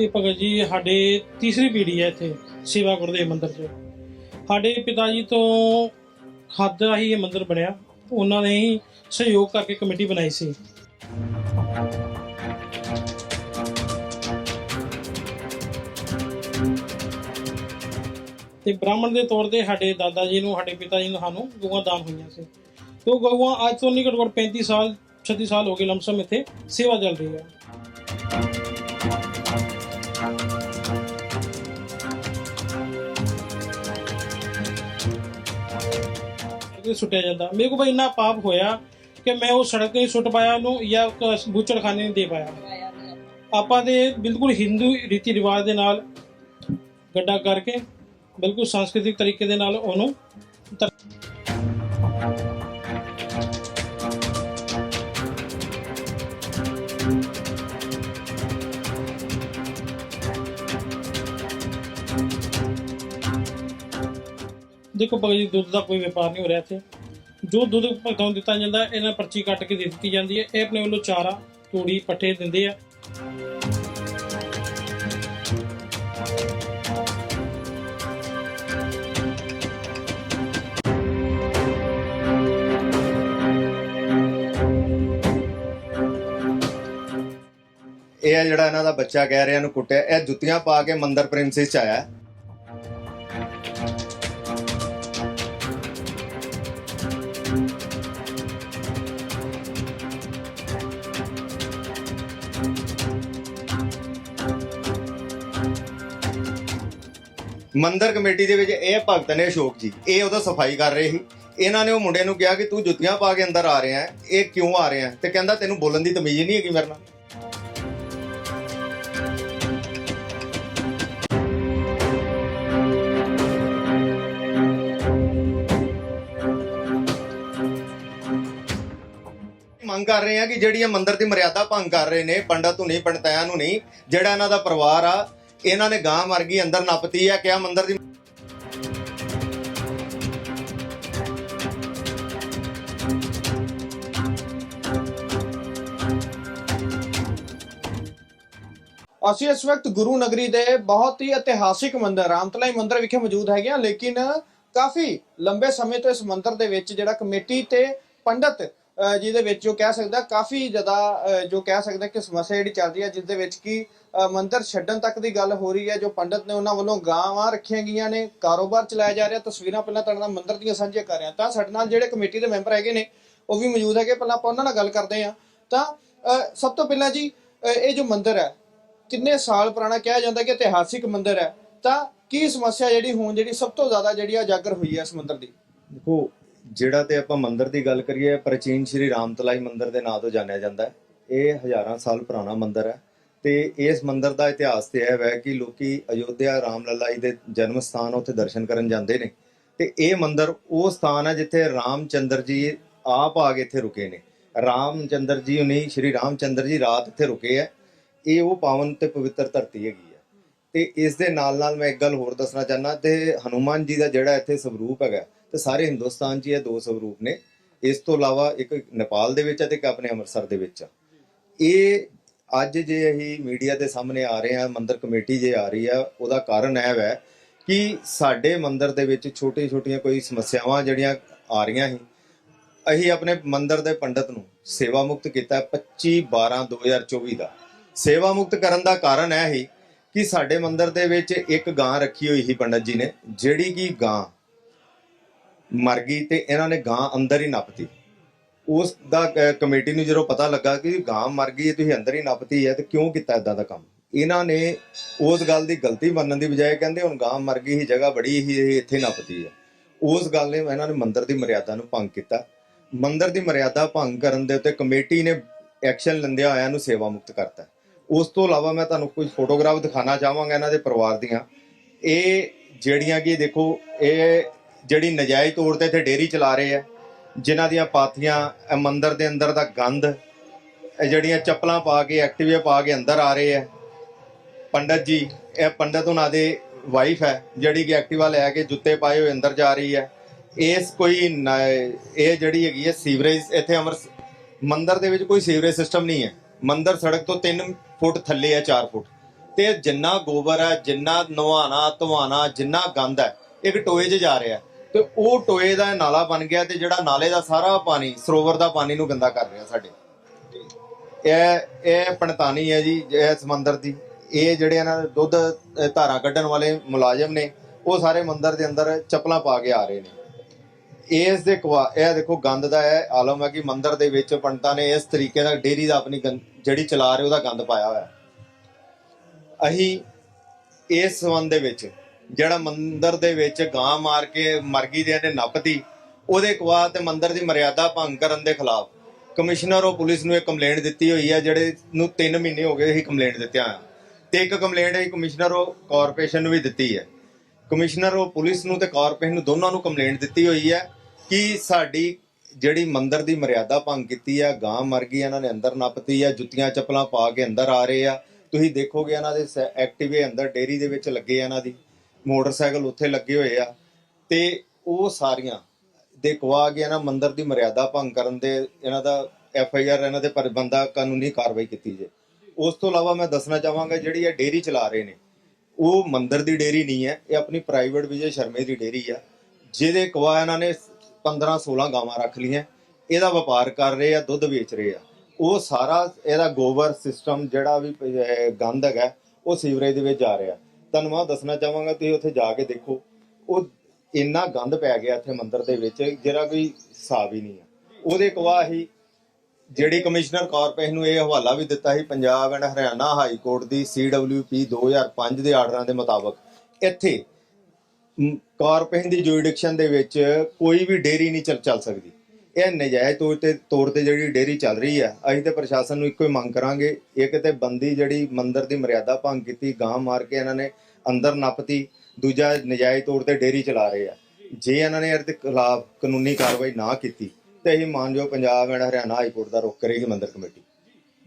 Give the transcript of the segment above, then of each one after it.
ਇਹ ਭਗਤ ਜੀ, ਸਾਡੇ ਤੀਸਰੀ ਪੀੜ੍ਹੀ ਹੈ ਇੱਥੇ, ਸੇਵਾ ਗੁਰਦੇਵ ਮੰਦਿਰ 'ਚ। ਸਾਡੇ ਪਿਤਾ ਜੀ ਤੋਂ ਹੱਦ ਹੀ ਇਹ ਮੰਦਿਰ ਬਣਿਆ। ਉਹਨਾਂ ਨੇ ਹੀ ਸਹਿਯੋਗ ਕਰਕੇ ਕਮੇਟੀ ਬਣਾਈ ਸੀ। ਤੇ ਬ੍ਰਾਹਮਣ ਦੇ ਤੌਰ ਤੇ ਸਾਡੇ ਦਾਦਾ ਜੀ ਨੂੰ, ਸਾਡੇ ਪਿਤਾ ਜੀ ਨੂੰ ਸਾਨੂੰ ਗਊਆਂ ਦਾਨ ਹੋਈਆਂ ਸੀ। ਤੇ ਉਹ ਗਊਆਂ ਅੱਜ ਤੋਂ ਨਹੀਂ ਘੱਟੋ ਘੱਟ 35 ਸਾਲ 36 ਸਾਲ ਹੋ ਗਏ ਲਮਸਮ ਇੱਥੇ ਸੇਵਾ ਚੱਲ ਰਹੀ ਹੈ। ਤੇ ਸੁੱਟਿਆ ਜਾਂਦਾ। ਮੇਰੇ ਕੋਲ ਭਾਈ ਇੰਨਾ ਪਾਪ ਹੋਇਆ ਕਿ ਮੈਂ ਉਹ ਸੜਕ ਤੇ ਸੁੱਟ ਪਾਇਆ ਉਹਨੂੰ ਜਾਂ ਕ- ਬੂਚੜਖਾਨੇ ਨਹੀਂ ਦੇ ਪਾਇਆ। ਆਪਾਂ ਦੇ ਬਿਲਕੁਲ ਹਿੰਦੂ ਰੀਤੀ ਰਿਵਾਜ ਦੇ ਨਾਲ ਗੱਡਾ ਕਰਕੇ ਬਿਲਕੁਲ ਸੰਸਕ੍ਰਿਤਿਕ ਤਰੀਕੇ ਦੇ ਨਾਲ ਉਹਨੂੰ ਦੇਖੋ ਭਗਤ ਜੀ, ਦੁੱਧ ਦਾ ਕੋਈ ਵਪਾਰ ਨਹੀਂ ਹੋ ਰਿਹਾ ਇੱਥੇ। ਜੋ ਦੁੱਧ ਭਗਤਾਂ ਨੂੰ ਦਿੱਤਾ ਜਾਂਦਾ, ਇਹਨਾਂ ਪਰਚੀ ਕੱਟ ਕੇ ਦੇ ਦਿੱਤੀ ਜਾਂਦੀ ਹੈ। ਇਹ ਆਪਣੇ ਵੱਲੋਂ ਚਾਰਾ, ਤੂੜੀ, ਪੱਠੇ ਦਿੰਦੇ ਆ। ਇਹ ਆ ਜਿਹੜਾ ਇਹਨਾਂ ਦਾ ਬੱਚਾ ਕਹਿ ਰਿਹਾ ਨੂੰ ਕੁੱਟਿਆ। ਇਹ ਜੁੱਤੀਆਂ ਪਾ ਕੇ ਮੰਦਰ ਪ੍ਰਿੰਸਸ ਚ ਆਇਆ। ਮੰਦਰ ਕਮੇਟੀ ਦੇ ਵਿੱਚ ਇਹ ਭਗਤ ਨੇ ਅਸ਼ੋਕ ਜੀ, ਇਹ ਉਹਦਾ ਸਫ਼ਾਈ ਕਰ ਰਹੇ ਸੀ। ਇਹਨਾਂ ਨੇ ਉਹ ਮੁੰਡੇ ਨੂੰ ਕਿਹਾ ਕਿ ਤੂੰ ਜੁੱਤੀਆਂ ਪਾ ਕੇ ਅੰਦਰ ਆ ਰਿਹਾ ਇਹ ਕਿਉਂ ਆ ਰਿਹਾ ਤੇ ਕਹਿੰਦਾ ਤੈਨੂੰ ਬੋਲਣ ਦੀ ਤਮੀਜ਼ ਨਹੀਂ ਹੈਗੀ ਮੇਰੇ ਨਾਲ। ਮੰਗ ਕਰ ਰਹੇ ਆ ਕਿ ਜਿਹੜੀ ਇਹ ਮੰਦਰ ਦੀ ਮਰਿਆਦਾ ਭੰਗ ਕਰ ਰਹੇ ਨੇ, ਪੰਡਤ ਨੂੰ ਨਹੀਂ ਪੰਡਤਾਇਆਂ ਨੂੰ ਨਹੀਂ, ਜਿਹੜਾ ਇਹਨਾਂ ਦਾ ਪਰਿਵਾਰ ਆ ਇਹਨਾਂ ਨੇ ਗਾਂ ਮਰ ਗਈ ਅੰਦਰ ਨੱਪਤੀ ਆ ਕਿਆ ਮੰਦਰ ਦੀ ਅਸੀਂ ਇਸ ਵਕਤ ਗੁਰੂ ਨਗਰੀ ਦੇ ਬਹੁਤ ਹੀ ਇਤਿਹਾਸਿਕ ਮੰਦਿਰ, ਰਾਮਤਲਾਈ ਮੰਦਿਰ ਵਿਖੇ ਮੌਜੂਦ ਹੈਗੇ ਹਾਂ, ਲੇਕਿਨ ਕਾਫੀ ਲੰਬੇ ਸਮੇਂ ਤੋਂ ਇਸ ਮੰਦਿਰ ਦੇ ਵਿੱਚ ਜਿਹੜਾ ਕਮੇਟੀ ਤੇ ਪੰਡਤ ਜਿਹਦੇ ਵਿੱਚ ਜੋ ਕਹਿ ਸਕਦਾ ਕਾਫੀ ਜ਼ਿਆਦਾ ਜੋ ਕਹਿ ਸਕਦਾ ਕਿ ਸਮੱਸਿਆ ਜਿਹੜੀ ਚੱਲ ਰਹੀ ਹੈ ਜਿਸ ਦੇ ਵਿੱਚ ਕਿ ਮੰਦਰ ਛੱਡਣ ਤੱਕ ਦੀ ਗੱਲ ਹੋ ਰਹੀ ਹੈ, ਜੋ ਪੰਡਤ ਨੇ ਉਹਨਾਂ ਵੱਲੋਂ ਗਾਵਾਂ ਰੱਖੀਆਂ ਗਈਆਂ ਨੇ, ਕਾਰੋਬਾਰ ਚਲਾਇਆ ਜਾ ਰਿਹਾ, ਤਸਵੀਰਾਂ ਪਹਿਲਾਂ ਤੁਹਾਡੇ ਨਾਲ ਮੰਦਰ ਦੀਆਂ ਸਾਂਝੀਆਂ ਕਰ ਰਿਹਾ। ਤਾਂ ਸਾਡੇ ਨਾਲ ਜਿਹੜੇ ਕਮੇਟੀ ਦੇ ਮੈਂਬਰ ਹੈਗੇ ਨੇ, ਉਹ ਵੀ ਮੌਜੂਦ ਹੈਗੇ, ਪਹਿਲਾਂ ਆਪਾਂ ਉਹਨਾਂ ਨਾਲ ਗੱਲ ਕਰਦੇ ਹਾਂ। ਤਾਂ ਸਭ ਤੋਂ ਪਹਿਲਾਂ ਜੀ ਇਹ ਜੋ ਮੰਦਰ ਹੈ, ਕਿੰਨੇ ਸਾਲ ਪੁਰਾਣਾ ਕਿਹਾ ਜਾਂਦਾ ਕਿ ਇਤਿਹਾਸਿਕ ਮੰਦਰ ਹੈ? ਤਾਂ ਕੀ ਸਮੱਸਿਆ ਜਿਹੜੀ, ਹੁਣ ਜਿਹੜੀ ਸਭ ਤੋਂ ਜ਼ਿਆਦਾ ਜਿਹੜੀ ਆ ਉਜਾਗਰ ਹੋਈ ਹੈ ਇਸ ਮੰਦਰ ਦੀ? ਦੇਖੋ ਜਿਹੜਾ ਤੇ ਆਪਾਂ ਮੰਦਿਰ ਦੀ ਗੱਲ ਕਰੀਏ, ਪ੍ਰਾਚੀਨ ਸ਼੍ਰੀ ਰਾਮਤਲਾਈ ਮੰਦਿਰ ਦੇ ਨਾਂ ਤੋਂ ਜਾਣਿਆ ਜਾਂਦਾ ਹੈ। ਇਹ ਹਜ਼ਾਰਾਂ ਸਾਲ ਪੁਰਾਣਾ ਮੰਦਿਰ ਹੈ ਤੇ ਇਸ ਮੰਦਿਰ ਦਾ ਇਤਿਹਾਸ ਤੇ ਇਹ ਹੈ ਕਿ ਲੋਕੀ ਅਯੋਧਿਆ ਰਾਮ ਲੱਲਾ ਜੀ ਦੇ ਜਨਮ ਸਥਾਨ ਉੱਥੇ ਦਰਸ਼ਨ ਕਰਨ ਜਾਂਦੇ ਨੇ ਤੇ ਇਹ ਮੰਦਿਰ ਉਹ ਸਥਾਨ ਹੈ ਜਿੱਥੇ ਰਾਮਚੰਦਰ ਜੀ ਆਪ ਆ ਕੇ ਇੱਥੇ ਰੁਕੇ ਨੇ। ਰਾਮਚੰਦਰ ਜੀ ਉਨੀ, ਸ਼੍ਰੀ ਰਾਮਚੰਦਰ ਜੀ ਰਾਤ ਇੱਥੇ ਰੁਕੇ ਹੈ। ਇਹ ਉਹ ਪਾਵਨ ਤੇ ਪਵਿੱਤਰ ਧਰਤੀ ਹੈਗੀ ਹੈ। ਤੇ ਇਸ ਦੇ ਨਾਲ ਨਾਲ ਮੈਂ ਇੱਕ ਗੱਲ ਹੋਰ ਦੱਸਣਾ ਚਾਹਨਾ ਤੇ ਹਨੂਮਾਨ ਜੀ ਦਾ ਜਿਹੜਾ ਇੱਥੇ ਸਵਰੂਪ ਹੈਗਾ ਤੇ ਸਾਰੇ ਹਿੰਦੁਸਤਾਨ 'ਚ ਇਹ ਦੋ ਸਵਰੂਪ ਨੇ। ਇਸ ਤੋਂ ਇਲਾਵਾ ਇੱਕ ਨੇਪਾਲ ਦੇ ਵਿੱਚ ਹੈ ਤੇ ਇੱਕ ਆਪਣੇ ਅੰਮ੍ਰਿਤਸਰ ਦੇ ਵਿੱਚ ਆ। ਇਹ ਅੱਜ ਜੇ ਅਸੀਂ ਮੀਡੀਆ ਦੇ ਸਾਹਮਣੇ ਆ ਰਹੇ ਹਾਂ, ਮੰਦਰ ਕਮੇਟੀ ਜੇ ਆ ਰਹੀ ਆ, ਉਹਦਾ ਕਾਰਨ ਇਹ ਹੈ ਕਿ ਸਾਡੇ ਮੰਦਰ ਦੇ ਵਿੱਚ ਛੋਟੀ ਛੋਟੀਆਂ ਕੋਈ ਸਮੱਸਿਆਵਾਂ ਜਿਹੜੀਆਂ ਆ ਰਹੀਆਂ ਸੀ, ਅਸੀਂ ਆਪਣੇ ਮੰਦਰ ਦੇ ਪੰਡਤ ਨੂੰ ਸੇਵਾ ਮੁਕਤ ਕੀਤਾ 25 12 2024 ਦਾ। ਸੇਵਾ ਮੁਕਤ ਕਰਨ ਦਾ ਕਾਰਨ ਇਹ ਹੀ ਕਿ ਸਾਡੇ ਮੰਦਰ ਦੇ ਵਿੱਚ ਇੱਕ ਗਾਂ ਰੱਖੀ ਹੋਈ ਸੀ ਪੰਡਤ ਜੀ ਨੇ, ਜਿਹੜੀ ਕਿ ਗਾਂ ਮਰ ਗਈ ਤੇ ਇਹਨਾਂ ਨੇ ਗਾਂ ਅੰਦਰ ਹੀ ਨੱਪਤੀ। ਉਸ ਦਾ ਕਮੇਟੀ ਨੂੰ ਜਦੋਂ ਪਤਾ ਲੱਗਾ ਕਿ ਗਾਂ ਮਰ ਗਈ ਹੈ, ਤੁਸੀਂ ਅੰਦਰ ਹੀ ਨੱਪਤੀ ਹੈ, ਤੇ ਕਿਉਂ ਕੀਤਾ ਇਦਾਂ ਦਾ ਕੰਮ? ਇਹਨਾਂ ਨੇ ਉਸ ਗੱਲ ਦੀ ਗਲਤੀ ਮੰਨਣ ਦੀ ਬਜਾਏ ਕਹਿੰਦੇ ਹੁਣ ਗਾਂ ਮਰ ਗਈ ਹੀ ਜਗ੍ਹਾ ਬੜੀ ਹੀ ਇੱਥੇ ਨੱਪਤੀ ਹੈ। ਉਸ ਗੱਲ ਨੇ ਇਹਨਾਂ ਨੇ ਮੰਦਰ ਦੀ ਮਰਿਆਦਾ ਨੂੰ ਭੰਗ ਕੀਤਾ। ਮੰਦਰ ਦੀ ਮਰਿਆਦਾ ਭੰਗ ਕਰਨ ਦੇ ਉੱਤੇ ਕਮੇਟੀ ਨੇ ਐਕਸ਼ਨ ਲੈਂਦਿਆਂ ਹੋਇਆਂ ਨੂੰ ਸੇਵਾ ਮੁਕਤ ਕਰਤਾ। ਉਸ ਤੋਂ ਇਲਾਵਾ ਮੈਂ ਤੁਹਾਨੂੰ ਕੁਝ ਫੋਟੋਗ੍ਰਾਫ ਦਿਖਾਣਾ ਚਾਹਾਂਗਾ ਇਹਨਾਂ ਦੇ ਪਰਿਵਾਰ ਦੀਆਂ। ਇਹ ਜਿਹੜੀਆਂ ਕਿ ਦੇਖੋ, ਇਹ ਜਿਹੜੀ ਨਜਾਇਜ਼ ਤੌਰ ਤੇ ਇੱਥੇ ਡੇਰੀ ਚਲਾ ਰਹੇ ਆ, ਜਿਨ੍ਹਾਂ ਦੀਆਂ ਪਾਥੀਆਂ ਮੰਦਰ ਦੇ ਅੰਦਰ ਦਾ ਗੰਦ ਜਿਹੜੀਆਂ ਚੱਪਲਾਂ ਪਾ ਕੇ ਐਕਟਿਵੇ ਪਾ ਕੇ ਅੰਦਰ ਆ ਰਹੇ ਆ। ਪੰਡਤ ਜੀ, ਇਹ ਪੰਡਤ ਉਹਨਾਂ ਦੇ ਵਾਈਫ ਹੈ, ਜਿਹੜੀ ਕਿ ਐਕਟਿਵਾ ਲੈ ਕੇ ਜੁੱਤੇ ਪਾਏ ਹੋਏ ਅੰਦਰ ਜਾ ਰਹੀ ਹੈ। ਇਸ ਕੋਈ ਨ- ਇਹ ਜਿਹੜੀ ਹੈਗੀ ਹੈ ਸੀਵਰੇਜ, ਇੱਥੇ ਅਮਰ ਮੰਦਰ ਦੇ ਵਿੱਚ ਕੋਈ ਸੀਵਰੇਜ ਸਿਸਟਮ ਨਹੀਂ ਹੈ। ਮੰਦਰ ਸੜਕ ਤੋਂ 3 ਫੁੱਟ ਥੱਲੇ ਹੈ 4 ਫੁੱਟ। ਤੇ ਜਿੰਨਾ ਗੋਬਰ ਹੈ, ਜਿੰਨਾ ਨਵਾਣਾ, ਧਵਾਣਾ, ਜਿੰਨਾ ਗੰਦ ਹੈ, ਇੱਕ ਟੋਏ 'ਚ ਜਾ ਰਿਹਾ। ਤੇ ਉਹ ਟੋਏ ਦਾ ਨਾਲਾ ਬਣ ਗਿਆ ਤੇ ਜਿਹੜਾ ਨਾਲੇ ਦਾ ਸਾਰਾ ਪਾਣੀ ਸਰੋਵਰ ਦਾ ਪਾਣੀ ਨੂੰ ਗੰਦਾ ਕਰ ਰਿਹਾ ਸਾਡੇ। ਇਹ ਇਹ ਪਣਤਾਨੀ ਹੈ ਜੀ ਇਹ ਸਮੁੰਦਰ ਦੀ। ਇਹ ਜਿਹੜੇ ਇਹਨਾਂ ਦੇ ਦੁੱਧ ਅਹ, ਕੱਢਣ ਵਾਲੇ ਮੁਲਾਜ਼ਮ ਨੇ ਉਹ ਸਾਰੇ ਮੰਦਰ ਦੇ ਅੰਦਰ ਚੱਪਲਾਂ ਪਾ ਕੇ ਆ ਰਹੇ ਨੇ। ਇਸ ਦੇ ਇਹ ਦੇਖੋ ਗੰਦ ਦਾ ਹੈ ਆਲਮ ਹੈ ਕਿ ਮੰਦਰ ਦੇ ਵਿੱਚ ਪੰਡਤਾਂ ਨੇ ਇਸ ਤਰੀਕੇ ਨਾਲ ਡੇਰੀ ਦਾ ਆਪਣੀ ਗੰ- ਜਿਹੜੀ ਚਲਾ ਰਹੇ ਉਹਦਾ ਗੰਦ ਪਾਇਆ ਹੋਇਆ। ਹੈ। ਅਸੀਂ ਇਸ ਸੰਬੰਧ ਦੇ ਵਿੱਚ ਜਿਹੜਾ ਮੰਦਰ ਦੇ ਵਿੱਚ ਗਾਂ ਮਾਰ ਕੇ ਮਰਗੀ ਦੇ ਨੇ ਨੱਪਤੀ, ਉਹਦੇ ਕਵਾ ਤੇ ਮੰਦਰ ਦੀ ਮਰਿਆਦਾ ਭੰਗ ਕਰਨ ਦੇ ਖਿਲਾਫ ਕਮਿਸ਼ਨਰ ਉਹ ਪੁਲਿਸ ਨੂੰ ਇੱਕ ਕੰਪਲੇਂਟ ਦਿੱਤੀ ਹੋਈ ਹੈ, ਜਿਹੜੇ ਨੂੰ 3 ਮਹੀਨੇ ਹੋ ਗਏ ਅਸੀਂ ਕੰਪਲੇਂਟ ਦਿੱਤਿਆਂ ਤੇ ਇੱਕ ਕੰਪਲੇਂਟ ਹੈ ਕਮਿਸ਼ਨਰ ਉਹ ਕਾਰਪੋਰੇਸ਼ਨ ਨੂੰ ਵੀ ਦਿੱਤੀ ਹੈ। ਕਮਿਸ਼ਨਰ ਉਹ ਪੁਲਿਸ ਨੂੰ ਤੇ ਕਾਰਪੋਰੇਸ਼ਨ ਨੂੰ ਦੋਨਾਂ ਨੂੰ ਕੰਪਲੇਂਟ ਦਿੱਤੀ ਹੋਈ ਹੈ ਕਿ ਸਾਡੀ ਜਿਹੜੀ ਮੰਦਰ ਦੀ ਮਰਿਆਦਾ ਭੰਗ ਕੀਤੀ ਆ, ਗਾਂ ਮਰ ਗਈ, ਇਹਨਾਂ ਨੇ ਅੰਦਰ ਨੱਪਤੀ ਆ, ਜੁੱਤੀਆਂ ਚੱਪਲਾਂ ਪਾ ਕੇ ਅੰਦਰ ਆ ਰਹੇ ਆ। ਤੁਸੀਂ ਦੇਖੋਗੇ ਇਹਨਾਂ ਦੇ ਐਕਟਿਵੇ ਅੰਦਰ ਡੇਰੀ ਦੇ ਵਿੱਚ ਲੱਗੇ ਇਹਨਾਂ ਦੀ। ਮੋਟਰਸਾਈਕਲ ਉੱਥੇ ਲੱਗੇ ਹੋਏ ਆ ਤੇ ਉਹ ਸਾਰੀਆਂ ਦੇ ਗਵਾ ਗਿਆ ਨਾ ਮੰਦਰ ਦੀ ਮਰਿਆਦਾ ਭੰਗ ਕਰਨ ਦੇ ਇਹਨਾਂ ਦਾ ਐਫ ਆਈ ਆਰ ਇਹਨਾਂ ਦੇ ਪਰ ਬੰਦਾ ਕਾਨੂੰਨੀ ਕਾਰਵਾਈ ਕੀਤੀ ਜੇ। ਉਸ ਤੋਂ ਇਲਾਵਾ ਮੈਂ ਦੱਸਣਾ ਚਾਹਾਂਗਾ ਜਿਹੜੀ ਇਹ ਡੇਰੀ ਚਲਾ ਰਹੇ ਨੇ, ਉਹ ਮੰਦਰ ਦੀ ਡੇਰੀ ਨਹੀਂ ਹੈ, ਇਹ ਆਪਣੀ ਪ੍ਰਾਈਵੇਟ ਵਿਜੇ ਸ਼ਰਮੇ ਦੀ ਡੇਰੀ ਆ, ਜਿਹਦੇ ਗਵਾ ਇਹਨਾਂ ਨੇ 15 16 ਗਾਵਾਂ ਰੱਖ ਲਈਆਂ, ਇਹਦਾ ਵਪਾਰ ਕਰ ਰਹੇ ਆ, ਦੁੱਧ ਵੇਚ ਰਹੇ ਆ। ਉਹ ਸਾਰਾ ਇਹਦਾ ਗੋਬਰ ਸਿਸਟਮ ਜਿਹੜਾ ਵੀ ਗੰਦ ਹੈਗਾ, ਉਹ ਸੀਵਰੇਜ ਦੇ ਵਿੱਚ ਜਾ ਰਿਹਾ। ਤੁਹਾਨੂੰ ਮੈਂ ਦੱਸਣਾ ਚਾਹਾਂਗਾ ਤੁਸੀਂ ਉੱਥੇ ਜਾ ਕੇ ਦੇਖੋ। ਉਹ ਇੰਨਾ ਗੰਦ ਪੈ ਗਿਆ ਇੱਥੇ ਮੰਦਿਰ ਦੇ ਵਿੱਚ ਜਿਹੜਾ ਕੋਈ ਹਿਸਾਬ ਹੀ ਨਹੀਂ ਆ। ਉਹਦੇ ਗਵਾਹ ਹੀ ਜਿਹੜੀ ਕਮਿਸ਼ਨਰ ਕਾਰਪੋਰੇਸ਼ਨ ਨੂੰ ਇਹ ਹਵਾਲਾ ਵੀ ਦਿੱਤਾ ਸੀ Punjab and Haryana high court the CWP 2005 ਦੇ ਆਰਡਰਾਂ ਦੇ ਮੁਤਾਬਕ। ਇੱਥੇ ਮ, ਕਾਰਪੋਰੇਸ਼ਨ ਦੀ ਜੁਰਿਡਿਕਸ਼ਨ ਦੇ ਵਿੱਚ ਕੋਈ ਵੀ ਡੇਰੀ ਨਹੀਂ ਚੱਲ ਸਕਦੀ। ਇਹ ਨਜਾਇਜ਼ ਤੌਰ ਤੇ ਤੌਰ ਤੇ ਜਿਹੜੀ ਡੇਰੀ ਚੱਲ ਰਹੀ ਹੈ ਅਸੀਂ ਤੇ ਪ੍ਰਸ਼ਾਸਨ ਨੂੰ ਇੱਕੋ ਹੀ ਮੰਗ ਕਰਾਂਗੇ। ਇੱਕ ਤੇ ਬੰਦੀ ਜਿਹੜੀ ਮੰਦਰ ਦੀ ਮਰਿਆਦਾ ਭੰਗ ਕੀਤੀ ਗਾਂ ਮਾਰ ਕੇ ਇਹਨਾਂ ਨੇ ਅੰਦਰ ਨੱਪਤੀ ਦੂਜਾ ਨਜਾਇਜ਼ ਤੌਰ ਤੇ ਡੇਰੀ ਚਲਾ ਰਹੇ ਆ। ਜੇ ਇਹਨਾਂ ਨੇ ਇਹਦੇ ਖਿਲਾਫ ਕਾਨੂੰਨੀ ਕਾਰਵਾਈ ਨਾ ਕੀਤੀ ਤੇ ਅਸੀਂ ਮਾਨਯੋਗ Punjab and Haryana high court ਦਾ ਰੁਖ ਕਰੇਗੀ ਮੰਦਰ ਕਮੇਟੀ।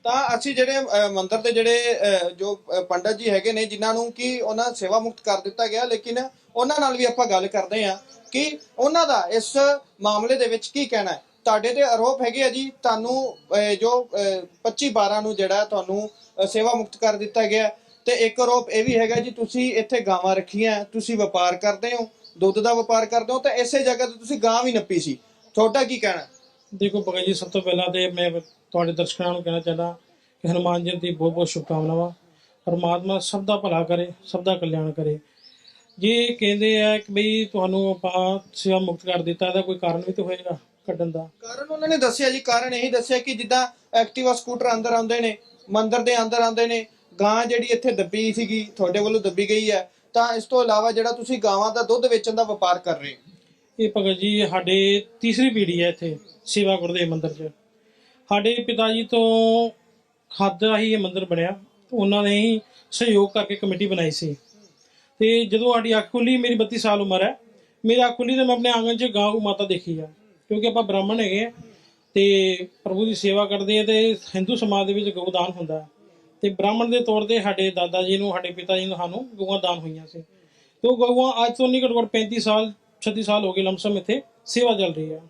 ਤਾਂ ਅਸੀਂ ਜਿਹੜੇ ਅ, ਮੰਦਿਰ ਦੇ ਜਿਹੜੇ ਜੋ ਅ, ਪੰਡਤ ਜੀ ਹੈਗੇ ਨੇ ਜਿਨ੍ਹਾਂ ਨੂੰ ਕਿ ਉਹਨਾਂ ਸੇਵਾ ਮੁਕਤ ਕਰ ਦਿੱਤਾ ਗਿਆ ਲੇਕਿਨ ਉਹਨਾਂ ਨਾਲ ਵੀ ਆਪਾਂ ਗੱਲ ਕਰਦੇ ਹਾਂ। ਕਿ ਉਹਨਾਂ ਦਾ ਇਸ ਮਾਮਲੇ ਦੇ ਵਿੱਚ ਕੀ ਕਹਿਣਾ ਹੈ? ਤੁਹਾਡੇ ਤੇ ਆਰੋਪ ਹੈਗੇ ਆ ਜੀ, ਤੁਹਾਨੂੰ ਜੋ 25 12 ਨੂੰ ਜਿਹੜਾ ਤੁਹਾਨੂੰ ਸੇਵਾ ਮੁਕਤ ਕਰ ਦਿੱਤਾ ਗਿਆ ਤੇ ਇੱਕ ਆਰੋਪ ਇਹ ਵੀ ਹੈਗਾ ਜੀ, ਤੁਸੀਂ ਇੱਥੇ ਗਾਵਾਂ ਰੱਖੀਆਂ, ਤੁਸੀਂ ਵਪਾਰ ਕਰਦੇ ਹੋ, ਦੁੱਧ ਦਾ ਵਪਾਰ ਕਰਦੇ ਹੋ, ਤਾਂ ਇਸੇ ਜਗ੍ਹਾ ਤੇ ਤੁਸੀਂ ਗਾਂ ਵੀ ਨੱਪੀ ਸੀ। ਤੁਹਾਡਾ ਕੀ ਕਹਿਣਾ ਦੇਖੋ ਭਗਤ ਜੀ, ਸਭ ਤੋਂ ਪਹਿਲਾਂ ਤੇ ਮੈਂ ਤੁਹਾਡੇ ਦਰਸ਼ਕਾਂ ਨੂੰ ਕਹਿਣਾ ਚਾਹੁੰਦਾ ਕਿ ਹਨੂਮਾਨ ਦੀ ਬਹੁਤ ਬਹੁਤ ਸ਼ੁਭਕਾਮਨਾਵਾਂ। ਪਰਮਾਤਮਾ ਸਭ ਦਾ ਭਲਾ ਕਰੇ, ਸਭ ਦਾ ਕਲਿਆਣ ਕਰੇ। ਜੇ ਕਹਿੰਦੇ ਆ ਕਿ ਬਈ ਤੁਹਾਨੂੰ ਆਪਾਂ ਸੇਵਾ ਮੁਕਤ ਕਰ ਦਿੱਤਾ ਇਹਦਾ ਕੋਈ ਕਾਰਨ ਵੀ ਤਾਂ ਹੋਏਗਾ ਕੱਢਣ ਦਾ? ਕਾਰਨ ਉਹਨਾਂ ਨੇ ਦੱਸਿਆ ਜੀ ਕਾਰਨ ਇਹੀ ਦੱਸਿਆ ਕਿ ਜਿੱਦਾਂ ਐਕਟਿਵਾ ਸਕੂਟਰ ਅੰਦਰ ਆਉਂਦੇ ਨੇ ਮੰਦਿਰ ਦੇ ਅੰਦਰ ਆਉਂਦੇ ਨੇ ਗਾਂ ਜਿਹੜੀ ਇੱਥੇ ਦੱਬੀ ਸੀਗੀ ਤੁਹਾਡੇ ਵੱਲੋਂ ਦੱਬੀ ਗਈ ਹੈ ਤਾਂ ਇਸ ਤੋਂ ਇਲਾਵਾ ਜਿਹੜਾ ਤੁਸੀਂ ਗਾਵਾਂ ਦਾ ਦੁੱਧ ਵੇਚਣ ਦਾ ਵਪਾਰ ਕਰ ਰਹੇ ਹੋ। ਇਹ ਭਗਤ ਜੀ ਸਾਡੇ ਤੀਸਰੀ ਪੀੜ੍ਹੀ ਹੈ ਇੱਥੇ ਸੇਵਾ ਗੁਰਦੇਵ ਮੰਦਿਰ 'ਚ। ਸਾਡੇ ਪਿਤਾ ਜੀ ਤੋਂ ਹੱਦ ਹੀ ਇਹ ਮੰਦਿਰ ਬਣਿਆ ਉਹਨਾਂ ਨੇ ਹੀ ਸਹਿਯੋਗ ਕਰਕੇ ਕਮੇਟੀ ਬਣਾਈ ਸੀ। ਤੇ ਜਦੋਂ ਸਾਡੀ ਅੱਖ ਖੁੱਲੀ, ਮੇਰੀ 32 ਸਾਲ ਉਮਰ ਹੈ। ਮੇਰੀ ਅੱਖ ਖੁੱਲੀ ਤੇ ਮੈਂ ਆਪਣੇ ਆਂਗਣ 'ਚ ਗਾਂ ਮਾਤਾ ਦੇਖੀ ਆ, ਕਿਉਂਕਿ ਆਪਾਂ ਬ੍ਰਾਹਮਣ ਹੈਗੇ ਆ ਤੇ ਪ੍ਰਭੂ ਦੀ ਸੇਵਾ ਕਰਦੇ ਆ ਤੇ ਹਿੰਦੂ ਸਮਾਜ ਦੇ ਵਿੱਚ ਗਊਦਾਨ ਹੁੰਦਾ ਹੈ। ਤੇ ਬ੍ਰਾਹਮਣ ਦੇ ਤੌਰ ਤੇ ਸਾਡੇ ਦਾਦਾ ਜੀ ਨੂੰ, ਸਾਡੇ ਪਿਤਾ ਜੀ ਨੂੰ ਸਾਨੂੰ ਗਊਆਂ ਦਾਨ ਹੋਈਆਂ ਸੀ। ਤੇ ਉਹ ਗਊਆਂ ਅੱਜ ਤੋਂ ਨਹੀਂ ਘੱਟੋ ਘੱਟ 35 ਸਾਲ 36 ਸਾਲ ਹੋ ਗਏ ਲਮਸਮ ਇੱਥੇ ਸੇਵਾ ਚੱਲ ਰਹੀ ਹੈ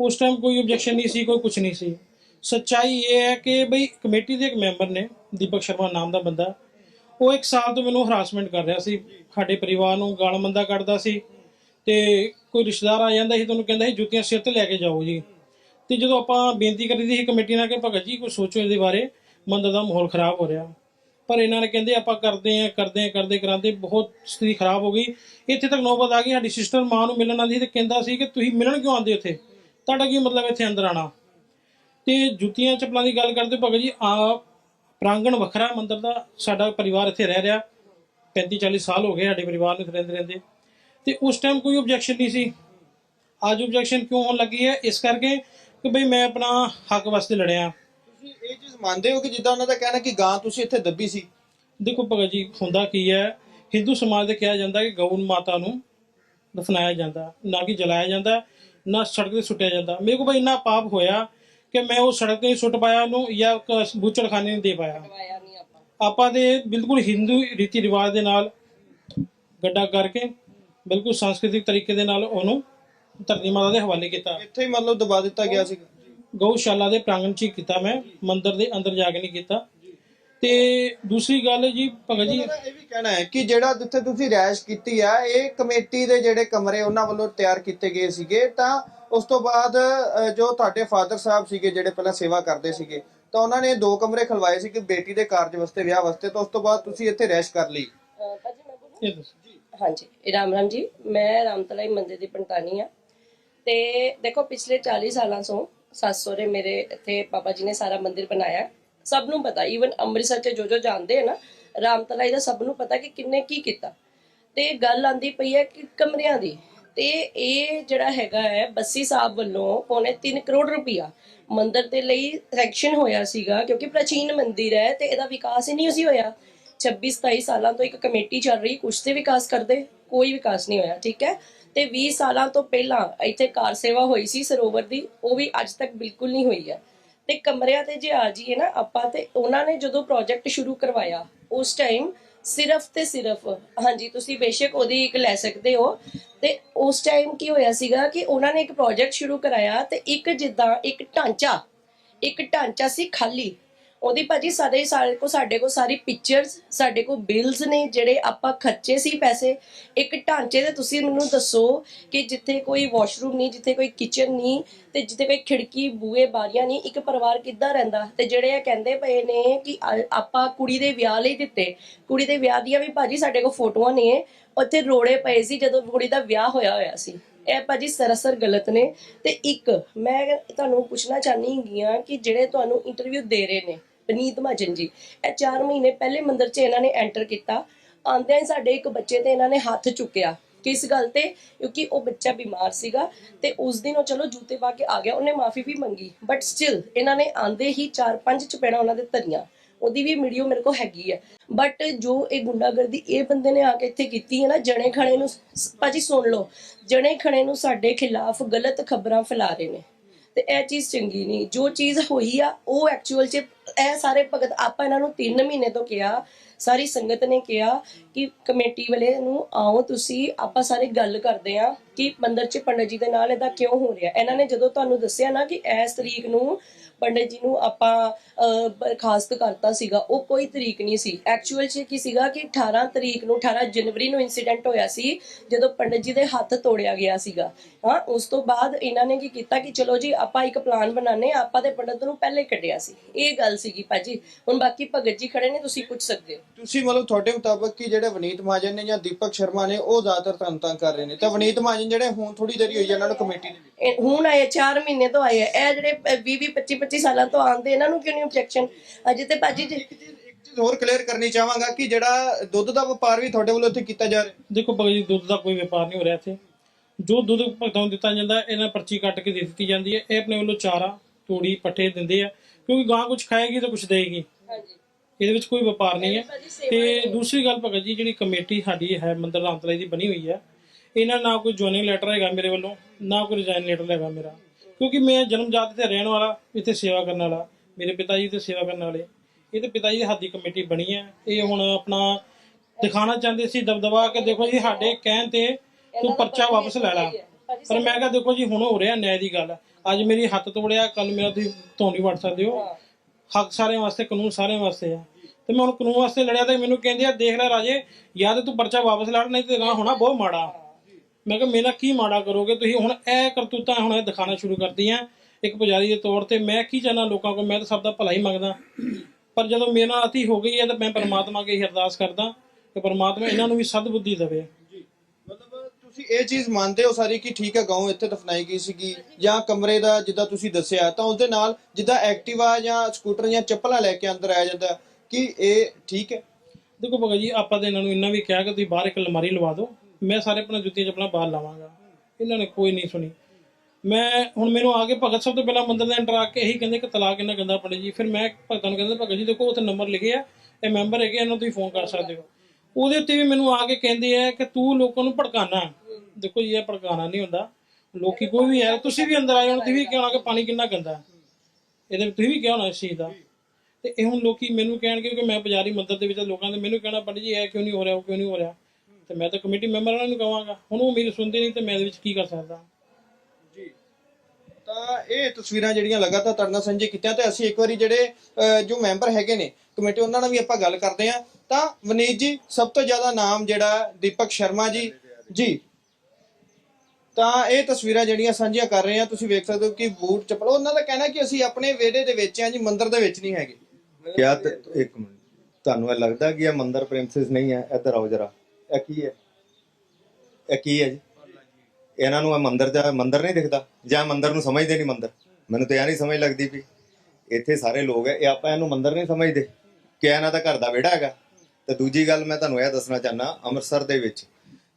ਉਸ ਟਾਈਮ ਕੋਈ ਆਬਜੈਕਸ਼ਨ ਨਹੀਂ ਸੀ, ਕੋਈ ਕੁਝ ਨਹੀਂ ਸੀ। ਸੱਚਾਈ ਇਹ ਹੈ ਕਿ ਬਈ ਕਮੇਟੀ ਦੇ ਇੱਕ ਮੈਂਬਰ ਨੇ, ਦੀਪਕ ਸ਼ਰਮਾ ਨਾਮ ਦਾ ਬੰਦਾ ਉਹ ਇੱਕ ਸਾਲ ਤੋਂ ਮੈਨੂੰ ਹਰਾਸਮੈਂਟ ਕਰ ਰਿਹਾ ਸੀ। ਸਾਡੇ ਪਰਿਵਾਰ ਨੂੰ ਗਾਲ ਮੰਦਾ ਕੱਢਦਾ ਸੀ ਤੇ ਕੋਈ ਰਿਸ਼ਤੇਦਾਰ ਆ ਜਾਂਦਾ ਸੀ ਤੁਹਾਨੂੰ ਕਹਿੰਦਾ ਸੀ, ਜੁੱਤੀਆਂ ਸਿਰ ਤੇ ਲੈ ਕੇ ਜਾਓ ਜੀ। ਤੇ ਜਦੋਂ ਆਪਾਂ ਬੇਨਤੀ ਕਰੀ ਸੀ ਕਮੇਟੀ ਨਾਲ ਕਿ ਭਗਤ ਜੀ ਕੋਈ ਸੋਚੋ ਇਹਦੇ ਬਾਰੇ ਮੰਦਰ ਦਾ ਮਾਹੌਲ ਖਰਾਬ ਹੋ ਰਿਹਾ। ਪਰ ਇਹਨਾਂ ਨੇ ਕਹਿੰਦੇ ਆਪਾਂ ਕਰਦੇ ਆ ਕਰਦੇ ਆ ਕਰਦੇ ਕਰਾਂਦੇ ਬਹੁਤ ਸਥਿਤੀ ਖਰਾਬ ਹੋ ਗਈ। ਇੱਥੇ ਤੱਕ ਨੌਬਤ ਆ ਗਈ, ਸਾਡੀ ਸਿਸਟਰ ਮਾਂ ਨੂੰ ਮਿਲਣ ਆਉਂਦੀ ਸੀ ਤੇ ਕਹਿੰਦਾ ਸੀ ਕਿ ਤੁਸੀਂ ਮਿਲਣ ਕਿਉਂ ਆਉਂਦੇ ਉੱਥੇ ਤੁਹਾਡਾ ਕੀ ਮਤਲਬ ਇੱਥੇ ਅੰਦਰ ਆਣਾ ਤੇ ਜੁੱਤੀਆਂ, ਚੱਪਲਾਂ ਦੀ ਗੱਲ ਕਰਦੇ ਭਗਤ ਜੀ ਆ ਪ੍ਰਾਂਗਣ ਵੱਖਰਾ ਮੰਦਰ ਦਾ ਸਾਡਾ ਪਰਿਵਾਰ ਇੱਥੇ ਰਹਿ ਰਿਹਾ। 35 40 ਸਾਲ ਹੋ ਗਏ ਸਾਡੇ ਪਰਿਵਾਰ ਨੂੰ ਰਹਿੰਦੇ ਰਹਿੰਦੇ। ਤੇ ਉਸ ਟਾਈਮ ਕੋਈ ਆਬਜੈਕਸ਼ਨ ਨਹੀਂ ਸੀ। ਅੱਜ ਆਬਜੈਕਸ਼ਨ ਕਿਉਂ ਹੋਣ ਲੱਗੀ ਹੈ? ਇਸ ਕਰਕੇ ਕਿ ਬਈ ਮੈਂ ਆਪਣਾ ਹੱਕ ਵਾਸਤੇ ਲੜਿਆ। ਤੁਸੀਂ ਇਹ ਚੀਜ਼ ਮੰਨਦੇ ਹੋ ਕਿ ਜਿੱਦਾਂ ਉਹਨਾਂ ਦਾ ਕਹਿਣਾ ਕਿ ਗਾਂ ਤੁਸੀਂ ਇੱਥੇ ਦੱਬੀ ਸੀ? ਦੇਖੋ ਭਗਤ ਜੀ ਹੁੰਦਾ ਕੀ ਹੈ? ਹਿੰਦੂ ਸਮਾਜ ਦੇ ਕਿਹਾ ਜਾਂਦਾ ਕਿ ਗਊ ਮਾਤਾ ਨੂੰ ਦਫਨਾਇਆ ਜਾਂਦਾ ਨਾ ਕਿ ਜਲਾਇਆ ਜਾਂਦਾ ਨਾ ਸੜਕ ਤੇ ਸੁੱਟਿਆ ਜਾਂਦਾ। ਮੇਰੇ ਕੋਲ ਇੰਨਾ ਪਾਪ ਹੋਇਆ ਕਿ ਮੈਂ ਉਹ ਸੜਕ ਤੇ ਸੁੱਟ ਪਾਇਆ ਉਹਨੂੰ ਜਾਂ ਬੁੱਚੜਖਾਨੇ ਨਹੀਂ ਦੇ ਪਾਇਆ। ਆਪਾਂ। ਦੇ ਬਿਲਕੁਲ ਹਿੰਦੂ ਰੀਤੀ ਰਿਵਾਜ ਦੇ ਨਾਲ ਗੱਡਾ ਕਰਕੇ ਬਿਲਕੁਲ ਸੰਸਕ੍ਰਿਤਿਕ ਤਰੀਕੇ ਦੇ ਨਾਲ ਉਹਨੂੰ ਧਰਤੀ ਮਾਤਾ ਦੇ ਹਵਾਲੇ ਕੀਤਾ। ਇੱਥੇ ਹੀ ਮਤਲਬ ਦਬਾ ਦਿੱਤਾ ਗਿਆ ਸੀ ਗਊਸ਼ਾਲਾ ਦੇ ਪ੍ਰਾਂਗਣ 'ਚ ਹੀ ਕੀਤਾ ਮੈਂ ਮੰਦਿਰ ਦੇ ਅੰਦਰ ਜਾ ਕੇ ਨਹੀਂ ਕੀਤਾ। ਤੇ ਦੂਸਰੀ ਗੱਲ ਜੀ ਭਗਤ ਜੀ ਇਹ ਵੀ ਕਹਿਣਾ ਹੈ ਕਿ ਜਿਹੜਾ ਜਿੱਥੇ ਤੁਸੀਂ ਰੈਸ਼ ਕੀਤੀ ਆ ਇਹ ਕਮੇਟੀ ਦੇ ਜਿਹੜੇ ਕਮਰੇ ਉਹਨਾਂ ਵੱਲੋਂ ਤਿਆਰ ਕੀਤੇ ਗਏ ਸੀਗੇ ਤਾਂ ਉਸ ਤੋਂ ਬਾਅਦ ਅ, ਜੋ ਤੁਹਾਡੇ ਫਾਦਰ ਸਾਹਿਬ ਸੀਗੇ ਜਿਹੜੇ ਪਹਿਲਾਂ ਸੇਵਾ ਕਰਦੇ ਸੀਗੇ ਤਾਂ ਉਹਨਾਂ ਨੇ ਦੋ ਕਮਰੇ ਖਲਵਾਏ ਸੀ ਕਿ ਬੇਟੀ ਦੇ ਕਾਰਜ ਵਾਸਤੇ ਵਿਆਹ ਵਾਸਤੇ ਤਾਂ ਉਸ ਤੋਂ ਬਾਅਦ ਤੁਸੀਂ ਇੱਥੇ ਰੈਸ਼ ਕਰ ਲਈ। ਅਹ ਭਾਜੀ ਮੈਂ ਬੋਲਾਂ? ਇਹ ਦੱਸੋ। ਹਾਂਜੀ ਇਹ ਰਾਮ ਰਾਮ ਜੀ ਮੈਂ ਰਾਮਤਲਾਈ ਮੰਦਿਰ ਦੀ ਪੰਟਾਨੀ ਆ। ਤੇ ਦੇਖੋ ਪਿਛਲੇ 40 ਸਾਲਾਂ ਤੋਂ ਸੱਸ ਸਹੁਰੇ ਮੇਰੇ ਇੱਥੇ ਬਾਬਾ ਜੀ ਨੇ ਸਾਰਾ ਮੰਦਿਰ ਬਣਾਇਆ। ਸਭ ਨੂੰ ਪਤਾ ਈਵਨ ਅੰਮ੍ਰਿਤਸਰ ਚ ਜੋ ਜੋ ਜਾਣਦੇ ਆ ਨਾ, ਰਾਮਤਲਾਈ ਦਾ ਸਭ ਨੂੰ ਪਤਾ ਕਿ ਕਿੰਨੇ ਕੀ ਕੀਤਾ। ਤੇ ਗੱਲ ਆਂਦੀ ਪਈ ਹੈ ਕਿ ਕਮਰਿਆਂ ਦੀ। ਤੇ ਇਹ ਜਿਹੜਾ ਹੈਗਾ ਹੈ, ਬੱਸੀ ਸਾਹਿਬ ਵੱਲੋਂ ਪੌਣੇ 3 ਕਰੋੜ ਰੁਪਇਆ ਮੰਦਿਰ ਦੇ ਲਈ ਸੈਂਕਸ਼ਨ ਹੋਇਆ ਸੀਗਾ, ਕਿਉਂਕਿ ਪ੍ਰਾਚੀਨ ਮੰਦਿਰ ਹੈ ਤੇ ਇਹਦਾ ਵਿਕਾਸ ਹੀ ਨਹੀਂ ਸੀ ਹੋਇਆ। 26 27 ਸਾਲਾਂ ਤੋਂ ਇੱਕ ਕਮੇਟੀ ਚੱਲ ਰਹੀ, ਕੁਛ ਤੇ ਵਿਕਾਸ ਕਰਦੇ, ਕੋਈ ਵਿਕਾਸ ਨਹੀਂ ਹੋਇਆ, ਠੀਕ ਹੈ? ਤੇ 20 ਸਾਲਾਂ ਤੋਂ ਪਹਿਲਾਂ ਇੱਥੇ ਕਾਰ ਸੇਵਾ ਹੋਈ ਸੀ ਸਰੋਵਰ ਦੀ, ਉਹ ਵੀ ਅੱਜ ਤੱਕ ਬਿਲਕੁਲ ਨਹੀਂ ਹੋਈ ਹੈ। ਤੇ ਕਮਰਿਆਂ ਤੇ ਜੇ ਆ ਜਾਈਏ ਨਾ ਆਪਾਂ ਤੇ ਉਹਨਾਂ ਨੇ ਜਦੋਂ ਪ੍ਰੋਜੈਕਟ ਸ਼ੁਰੂ ਕਰਵਾਇਆ, ਉਸ ਟਾਈਮ ਸਿਰਫ ਤੇ ਸਿਰਫ, ਹਾਂਜੀ, ਤੁਸੀਂ ਬੇਸ਼ੱਕ ਉਹਦੀ ਇੱਕ ਲੈ ਸਕਦੇ ਹੋ, ਤੇ ਉਸ ਟਾਈਮ ਕੀ ਹੋਇਆ ਸੀਗਾ ਕਿ ਉਹਨਾਂ ਨੇ ਇੱਕ ਪ੍ਰੋਜੈਕਟ ਸ਼ੁਰੂ ਕਰਾਇਆ ਤੇ ਇੱਕ ਜਿੱਦਾਂ ਇੱਕ ਢਾਂਚਾ ਇੱਕ ਢਾਂਚਾ ਸੀ ਖਾਲੀ ਉਹਦੀ ਭਾਜੀ ਸਾਡੇ ਸਾਰੇ ਕੋ ਸਾਡੇ ਕੋ ਸਾਰੀ ਪਿਕਚਰਸ ਸਾਡੇ ਕੋ ਬਿਲਸ ਨੇ, ਜਿਹੜੇ ਆਪਾਂ ਖਰਚੇ ਸੀ ਪੈਸੇ, ਇੱਕ ਢਾਂਚੇ ਦੇ ਤੁਸੀਂ ਮੈਨੂੰ ਦੱਸੋ ਕਿ ਜਿੱਥੇ ਕੋਈ ਵਾਸ਼ਰੂਮ ਨਹੀਂ, ਜਿੱਥੇ ਕੋਈ ਕਿਚਨ ਨਹੀਂ, ਤੇ ਜਿੱਥੇ ਕੋਈ ਖਿੜਕੀ, ਬੂਹੇ, ਬਾਰੀਆਂ ਨਹੀਂ, ਇੱਕ ਪਰਿਵਾਰ ਕਿੱਦਾਂ ਰਹਿੰਦਾ? ਤੇ ਜਿਹੜੇ ਇਹ ਕਹਿੰਦੇ ਪਏ ਨੇ ਕਿ ਆਪਾਂ ਕੁੜੀ ਦੇ ਵਿਆਹ ਲਈ ਦਿੱਤੇ, ਕੁੜੀ ਦੇ ਵਿਆਹ ਦੀਆਂ ਵੀ ਭਾਜੀ ਸਾਡੇ ਕੋ ਫੋਟੋਆਂ ਨੇ, ਉੱਥੇ ਰੋੜੇ ਪਏ ਸੀ ਜਦੋਂ ਕੁੜੀ ਦਾ ਵਿਆਹ ਹੋਇਆ ਹੋਇਆ ਸੀ। ਇਹ ਭਾਜੀ ਸਰਾਸਰ ਗਲਤ ਨੇ। ਤੇ ਇੱਕ, ਮੈਂ ਤੁਹਾਨੂੰ ਪੁੱਛਣਾ ਚਾਹਨੀ ਹੈਗੀ ਕਿ ਜਿਹੜੇ ਤੁਹਾਨੂੰ ਇੰਟਰਵਿਊ ਦੇ ਰਹੇ ਨੇ ਪਨੀਤ ਮਹਾਜਨ ਜੀ। ਇਹ 4 ਮਹੀਨੇ ਪਹਿਲੇ ਮੰਦਿਰ 'ਚ ਇਹਨਾਂ ਨੇ ਐਂਟਰ ਕੀਤਾ। ਆਂਦਿਆਂ ਹੀ ਸਾਡੇ ਇੱਕ ਬੱਚੇ ਤੇ ਇਹਨਾਂ ਨੇ ਹੱਥ ਚੁੱਕਿਆ ਕਿਸ ਗੱਲ ਤੇ? ਕਿਉਂਕਿ ਉਹ ਬੱਚਾ ਬਿਮਾਰ ਸੀਗਾ ਤੇ ਉਸ ਦਿਨ ਉਹ ਚਲੋ ਜੂਤੇ ਪਾ ਕੇ ਆ ਗਿਆ, ਉਹਨੇ ਮਾਫੀ ਵੀ ਮੰਗੀ। ਬਟ ਸਟਿਲ ਇਹਨਾਂ ਨੇ ਆਂਦੇ ਹੀ 4-5 ਚਪੇੜਾ ਉਹਨਾਂ ਦੇ ਧਰੀਆਂ। ਉਹਦੀ ਵੀ ਵੀਡੀਓ ਮੇਰੇ ਕੋਲ ਹੈਗੀ ਹੈ ਬਟ ਜੋ ਇਹ ਗੁੰਡਾਗਰਦੀ ਇਹ ਬੰਦੇ ਨੇ ਆ ਕੇ ਇੱਥੇ ਕੀਤੀ ਹੈ ਨਾ, ਜਣੇ ਖਣੇ ਨੂੰ ਭਾਜੀ ਸੁਣ ਲਓ। ਜਣੇ ਖਣੇ ਨੂੰ ਸਾਡੇ ਖਿਲਾਫ ਗਲਤ ਖਬਰਾਂ ਫੈਲਾ ਰਹੇ ਨੇ। ਤੇ ਇਹ ਚੀਜ਼ ਚੰਗੀ ਨਹੀਂ। ਜੋ ਚੀਜ਼ ਹੋਈ ਆ, ਉਹ ਐਕਚੁਅਲ ਚ ਇਹ ਸਾਰੇ ਭਗਤ, ਆਪਾਂ ਇਹਨਾਂ ਨੂੰ 3 ਮਹੀਨੇ ਤੋਂ ਕਿਹਾ, ਸਾਰੀ ਸੰਗਤ ਨੇ ਕਿਹਾ ਕਿ ਕਮੇਟੀ ਵਾਲੇ ਨੂੰ ਆਓ ਤੁਸੀਂ, ਆਪਾਂ ਸਾਰੇ ਗੱਲ ਕਰਦੇ ਆ ਕਿ ਮੰਦਰ ਚ ਪੰਡਤ ਜੀ ਦੇ ਨਾਲ ਇਹਦਾ ਕਿਉਂ ਹੋ ਰਿਹਾ। ਇਹਨਾਂ ਨੇ ਜਦੋਂ ਤੁਹਾਨੂੰ ਦੱਸਿਆ ਨਾ ਕਿ ਇਸ ਤਰੀਕ ਨੂੰ ਪੰਡਿਤ ਜੀ ਨੂੰ ਆਪਾਂ ਬਰਖਾਸਤ ਕਰਤਾ ਸੀਗਾ, ਉਹ ਕੋਈ ਤਰੀਕ ਨਹੀਂ ਸੀ। ਐਕਚੁਅਲ 'ਚ ਕੀ ਸੀਗਾ ਕਿ 18 ਤਰੀਕ ਨੂੰ 18 ਜਨਵਰੀ ਨੂੰ ਇਨਸੀਡੈਂਟ ਹੋਇਆ ਸੀ, ਜਦੋਂ ਪੰਡਤ ਜੀ ਦੇ ਹੱਥ ਤੋੜਿਆ ਗਿਆ ਸੀਗਾ। ਹਾਂ, ਉਸ ਤੋਂ ਬਾਅਦ ਇਹਨਾਂ ਨੇ ਕੀ ਕੀਤਾ ਕਿ ਚਲੋ ਜੀ, ਆਪਾਂ ਇੱਕ ਪਲਾਨ ਬਣਾਣੇ ਆਪਾਂ ਤੇ ਪੰਡਤ ਨੂੰ ਪਹਿਲੇ ਕੱਢਿਆ ਸੀ। ਇਹ ਗੱਲ ਸੀਗੀ ਭਾਜੀ। ਹੁਣ ਬਾਕੀ ਭਗਤ ਜੀ ਖੜੇ ਨੇ, ਤੁਸੀਂ ਪੁੱਛ ਸਕਦੇ ਹੋ। ਤੁਸੀਂ ਮਤਲਬ ਤੁਹਾਡੇ ਮੁਤਾਬਕ ਕਿ ਜਿਹੜੇ ਵਨੀਤ ਮਹਾਜਨ ਨੇ ਜਾਂ ਦੀਪਕ ਸ਼ਰਮਾ ਨੇ, ਉਹ ਜ਼ਿਆਦਾਤਰ ਤੰਗ ਕਰ ਰਹੇ ਨੇ? ਤੇ ਵਨੀਤ ਮਹਾਜਨ ਜਿਹੜੇ ਹੁਣ ਥੋੜੀ ਦੇਰੀ ਹੋਈ ਹੈ ਇਹਨਾਂ ਨੂੰ ਕਮੇਟੀ ਦੇ ਇਹ ਹੁਣ ਆਏ 4 ਮਹੀਨੇ ਤੋਂ ਆਏ ਆ। ਇਹ ਜਿਹੜੇ 20 20 25 25 ਸਾਲਾਂ ਤੋਂ ਆਉਂਦੇ ਇਹਨਾਂ ਨੂੰ ਕਿਉਂ ਨਹੀਂ ਆਬਜੈਕਸ਼ਨ ਅਜੇ ਤੇ ਭਾਜੀ ਜੀ ਚੀਜ਼ ਹੋਰ ਕਲੀਅਰ ਕਰਨੀ ਚਾਹਾਂਗਾ ਕਿ ਜਿਹੜਾ ਦੁੱਧ ਦਾ ਵਪਾਰ ਵੀ ਤੁਹਾਡੇ ਵੱਲੋਂ ਇੱਥੇ ਕੀਤਾ ਜਾ ਰਿਹਾ ਦੇਖੋ ਭਗਤ ਜੀ ਦੁੱਧ ਦਾ ਕੋਈ ਵਪਾਰ ਨਹੀਂ ਹੋ ਰਿਹਾ ਇੱਥੇ। ਜੋ ਦੁੱਧ ਭਗਤਾਂ ਨੂੰ ਦਿੱਤਾ ਜਾਂਦਾ ਹੈ, ਇਹਨਾਂ ਪਰਚੀ ਕੱਟ ਕੇ ਦੇ ਦਿੱਤੀ ਜਾਂਦੀ ਹੈ। ਇਹ ਆਪਣੇ ਵੱਲੋਂ ਚਾਰਾ ਤੂੜੀ ਪੱਠੇ ਦਿੰਦੇ ਆ। ਕਿਉਂਕਿ ਗਾਂ ਕੁਝ ਖਾਏਗੀ ਤਾਂ ਕੁਝ ਦੇਗੀ ਹਾਂਜੀ। ਇਹਦੇ ਵਿੱਚ ਕੋਈ ਵਪਾਰ ਨਹੀਂ ਹੈ। ਤੇ ਦੂਸਰੀ ਗੱਲ ਭਗਤ ਜੀ ਜਿਹੜੀ ਕਮੇਟੀ ਸਾਡੀ ਹੈ ਮੰਦਰ ਰਾਮਤਲਾਈ ਦੀ ਬਣੀ ਹੋਈ ਹੈ ਇਹਨਾਂ ਨਾ ਕੋਈ ਜੁਆਇਨਿੰਗ ਲੈਟਰ ਹੈਗਾ ਮੇਰੇ ਵੱਲੋਂ ਨਾ ਕੋਈ ਰਿਜ਼ਾਈਨ ਲੈਟਰ ਹੈਗਾ ਮੇਰਾ। ਕਿਉਂਕਿ ਮੈਂ ਜਨਮ ਜਾਤ ਤੇ ਰਹਿਣ ਵਾਲਾ ਇੱਥੇ ਸੇਵਾ ਕਰਨ ਵਾਲਾ। ਮੇਰੇ ਪਿਤਾ ਜੀ ਤੇ ਸੇਵਾ ਕਰਨ ਵਾਲੇ। ਇਹ ਤੇ ਪਿਤਾ ਜੀ ਦੀ ਹੱਥ ਦੀ ਕਮੇਟੀ ਬਣੀ ਹੈ। ਇਹ ਹੁਣ ਆਪਣਾ ਦਿਖਾਣਾ ਚਾਹੁੰਦੇ ਸੀ ਦਬਦਬਾ ਕੇ ਦੇਖੋ ਜੀ ਸਾਡੇ ਕਹਿਣ ਤੇ ਤੂੰ ਪਰਚਾ ਵਾਪਸ ਲੈ ਲੈ। ਪਰ ਮੈਂ ਕਿਹਾ ਦੇਖੋ ਜੀ ਹੁਣ ਹੋ ਰਿਹਾ ਨਿਆਂ ਦੀ ਗੱਲ। ਅੱਜ ਮੇਰੀ ਹੱਥ ਤੋੜਿਆ ਕੱਲ ਮੇਰਾ ਤੁਸੀਂ ਧੌਣੀ ਵੜ ਸਕਦੇ ਹੋ। ਹੱਕ ਸਾਰਿਆਂ ਵਾਸਤੇ ਕਾਨੂੰਨ ਸਾਰਿਆਂ ਵਾਸਤੇ ਆ। ਤੇ ਮੈਂ ਹੁਣ ਕਾਨੂੰਨ ਵਾਸਤੇ ਲੜਿਆ ਤੇ ਮੈਨੂੰ ਕਹਿੰਦੇ ਆ ਦੇਖ ਲੈ ਰਾਜੇ ਜਾਂ ਤੇ ਤੂੰ ਪਰਚਾ ਵਾਪਸ ਲੜ ਨਹੀਂ ਤੇ ਨਾ ਹੋਣਾ ਬਹੁਤ ਮਾੜਾ। ਮੈਂ ਕਿਹਾ ਮੇਰਾ ਕੀ ਮਾੜਾ ਕਰੋਗੇ? ਤੁਸੀਂ ਹੁਣ ਇਹ ਕਰਤੂਤਾਂ ਹੁਣ ਇਹ ਦਿਖਾਣਾ ਸ਼ੁਰੂ ਕਰਦੀਆਂ ਇੱਕ ਪੁਜਾਰੀ ਦੇ ਤੌਰ ਤੇ। ਮੈਂ ਕੀ ਚਾਹਨਾ ਲੋਕਾਂ ਕੋਲ? ਮੈਂ ਤਾਂ ਸਭ ਦਾ ਭਲਾ ਹੀ ਮੰਗਦਾ। ਪਰ ਜਦੋਂ ਮੇਰੇ ਨਾਲ ਅਤੀ ਹੋ ਗਈ ਹੈ ਤਾਂ ਮੈਂ ਪਰਮਾਤਮਾ ਅੱਗੇ ਹੀ ਅਰਦਾਸ ਕਰਦਾ ਕਿ ਪਰਮਾਤਮਾ ਇਹਨਾਂ ਨੂੰ ਵੀ ਸਦਬੁੱਧੀ ਦੇਵੇ। ਤੁਸੀਂ ਇਹ ਚੀਜ਼ ਮੰਨਦੇ ਹੋ ਸਾਰੀ ਕਿ ਠੀਕ ਹੈ ਗਾਉਂ ਇੱਥੇ ਦਫਨਾਈ ਗਈ ਸੀਗੀ ਜਾਂ ਕਮਰੇ ਦਾ ਜਿੱਦਾਂ ਤੁਸੀਂ ਦੱਸਿਆ ਤਾਂ ਉਸਦੇ ਨਾਲ ਜਿੱਦਾਂ ਐਕਟਿਵਾ ਜਾਂ ਸਕੂਟਰ ਜਾਂ ਚੱਪਲਾਂ ਲੈ ਕੇ ਅੰਦਰ ਆਇਆ ਜਾਂਦਾ ਕਿ ਇਹ ਠੀਕ ਹੈ? ਦੇਖੋ ਭਗਤ ਜੀ ਆਪਾਂ ਤਾਂ ਇਹਨਾਂ ਨੂੰ ਇੰਨਾ ਵੀ ਕਿਹਾ ਕਿ ਤੁਸੀਂ ਬਾਹਰ ਇੱਕ ਅਲਮਾਰੀ ਲਵਾ ਦਿਓ। ਮੈਂ ਸਾਰੇ ਆਪਣਾ ਜੁੱਤੀਆਂ ਚੱਪਲਾਂ ਬਾਹਰ ਲਾਵਾਂਗਾ। ਇਹਨਾਂ ਨੇ ਕੋਈ ਨਹੀਂ ਸੁਣੀ। ਮੈਂ ਹੁਣ ਮੈਨੂੰ ਆ ਕੇ ਭਗਤ ਸਭ ਤੋਂ ਪਹਿਲਾਂ ਮੰਦਰ ਦੇ ਅੰਦਰ ਆ ਕੇ ਇਹੀ ਕਹਿੰਦੇ ਕਿ ਤਲਾਕ ਕਿੰਨਾ ਗੰਦਾ ਪੜੇ ਜੀ। ਫਿਰ ਮੈਂ ਭਗਤਾਂ ਨੂੰ ਕਹਿੰਦਾ, ਭਗਤ ਜੀ ਦੇਖੋ, ਉੱਥੇ ਨੰਬਰ ਲਿਖੇ ਆ। ਇਹ ਮੈਂਬਰ ਹੈਗੇ ਇਹਨਾਂ ਤੁਸੀਂ ਫੋਨ ਕਰ ਸਕਦੇ ਹੋ। ਉਹਦੇ ਉੱਤੇ ਵੀ ਮੈਨੂੰ ਆ ਕੇ ਕਹਿੰਦੇ ਆ ਕਿ ਤੂੰ ਲੋਕਾਂ ਨੂੰ ਭੜਕਾਣਾ ਦੇਖੋ ਜੀ, ਇਹ ਭੜਕਾਣਾ ਨਹੀਂ ਹੁੰਦਾ। ਲੋਕੀ ਕੋਈ ਵੀ ਹੈ, ਤੁਸੀਂ ਵੀ ਅੰਦਰ ਆਏ ਹੋ ਤੁਸੀਂ ਵੀ ਕਹਿਣਾ ਕਿ ਪਾਣੀ ਕਿੰਨਾ ਗੰਦਾ ਇਹਦੇ ਤੁਸੀਂ ਵੀ ਕਿਹਾ ਇਸ ਚੀਜ਼ ਦਾ। ਤੇ ਇਹ ਹੁਣ ਲੋਕੀ ਮੈਨੂੰ ਕਹਿਣਗੇ ਕਿ ਮੈਂ ਬਾਜ਼ਾਰੀ ਮੰਦਰ ਦੇ ਵਿੱਚ ਲੋਕਾਂ ਦੇ ਮੈਨੂੰ ਕਹਿਣਾ ਪੰਡਿਤ ਜੀ, ਇਹ ਕਿਉਂ ਨਹੀਂ ਹੋ ਰਿਹਾ, ਉਹ ਕਿਉਂ ਨਹੀਂ ਹੋ ਰਿਹਾ? ਤੇ ਮੈਂ ਤਾਂ ਕਮੇਟੀ ਮੈਂਬਰਾਂ ਨੂੰ ਕਹਾਂਗਾ ਹੁਣ ਉਹ ਮੇਰੀ ਸੁਣਦੇ ਨਹੀਂ ਤੇ ਮੈਂ ਇਹਦੇ ਵਿੱਚ ਕੀ ਕਰ ਸਕਦਾ? ਤਾਂ ਇਹ ਤਸਵੀਰਾਂ ਜਿਹੜੀਆਂ ਲਗਾਤਾਰ ਤਰਨਾ ਸਾਂਝੇ ਕੀਤੀਆਂ ਤੇ ਅਸੀਂ ਇੱਕ ਵਾਰੀ ਜਿਹੜੇ ਅਹ, ਜੋ ਮੈਂਬਰ ਹੈਗੇ ਨੇ ਕਮੇਟੀ ਉਹਨਾਂ ਨਾਲ ਵੀ ਆਪਾਂ ਗੱਲ ਕਰਦੇ ਹਾਂ। ਤਾਂ ਵਨੀਤ ਜੀ ਸਭ ਤੋਂ ਜ਼ਿਆਦਾ ਨਾਮ ਜਿਹੜਾ ਦੀਪਕ ਸ਼ਰਮਾ ਜੀ ਜੀ। ਤਾਂ ਇਹ ਤਸਵੀਰਾਂ ਜਿਹੜੀਆਂ ਸਾਂਝੀਆਂ ਕਰ ਰਹੇ ਆ ਤੁਸੀਂ ਵੇਖ ਸਕਦੇ ਹੋ ਕਿ ਬੂਟ ਚੱਪਲ ਉਹਨਾਂ ਦਾ ਕਹਿਣਾ ਕਿ ਅਸੀਂ ਆਪਣੇ ਵਿਹੜੇ ਦੇ ਵਿੱਚ ਆ ਜੀ ਮੰਦਿਰ ਦੇ ਵਿੱਚ ਨਹੀਂ ਹੈਗੇ। ਕਿਆ ਤੇ- ਇੱਕ ਮਿੰਟ। ਤੁਹਾਨੂੰ ਇਹ ਲੱਗਦਾ ਕਿ ਇਹ ਮੰਦਰ ਪ੍ਰਿੰਸੈਸ ਨਹੀਂ ਹੈ? ਇੱਧਰ ਆਓ ਜਰਾ। ਇਹ ਕੀ ਹੈ? ਇਹ ਕੀ ਹੈ ਜੀ? ਇਹਨਾਂ ਨੂੰ ਇਹ ਮੰਦਰ ਦਾ ਮੰਦਰ ਨਹੀਂ ਦਿਖਦਾ ਜਾਂ ਮੰਦਰ ਨੂੰ ਸਮਝਦੇ ਨਹੀਂ ਮੰਦਰ। ਮੈਨੂੰ ਤਾਂ ਇਹ ਨਹੀਂ ਸਮਝ ਲੱਗਦੀ ਵੀ ਇੱਥੇ ਸਾਰੇ ਲੋਕ ਹੈ, ਇਹ ਆਪਾਂ ਇਹਨੂੰ ਮੰਦਰ ਨਹੀਂ ਸਮਝਦੇ। ਕਿ ਇਹਨਾਂ ਦਾ ਘਰ ਦਾ ਵਿਹੜਾ ਹੈਗਾ? ਤੇ ਦੂਜੀ ਗੱਲ ਮੈਂ ਤੁਹਾਨੂੰ ਇਹ ਦੱਸਣਾ ਚਾਹਨਾ ਅੰਮ੍ਰਿਤਸਰ ਦੇ ਵਿੱਚ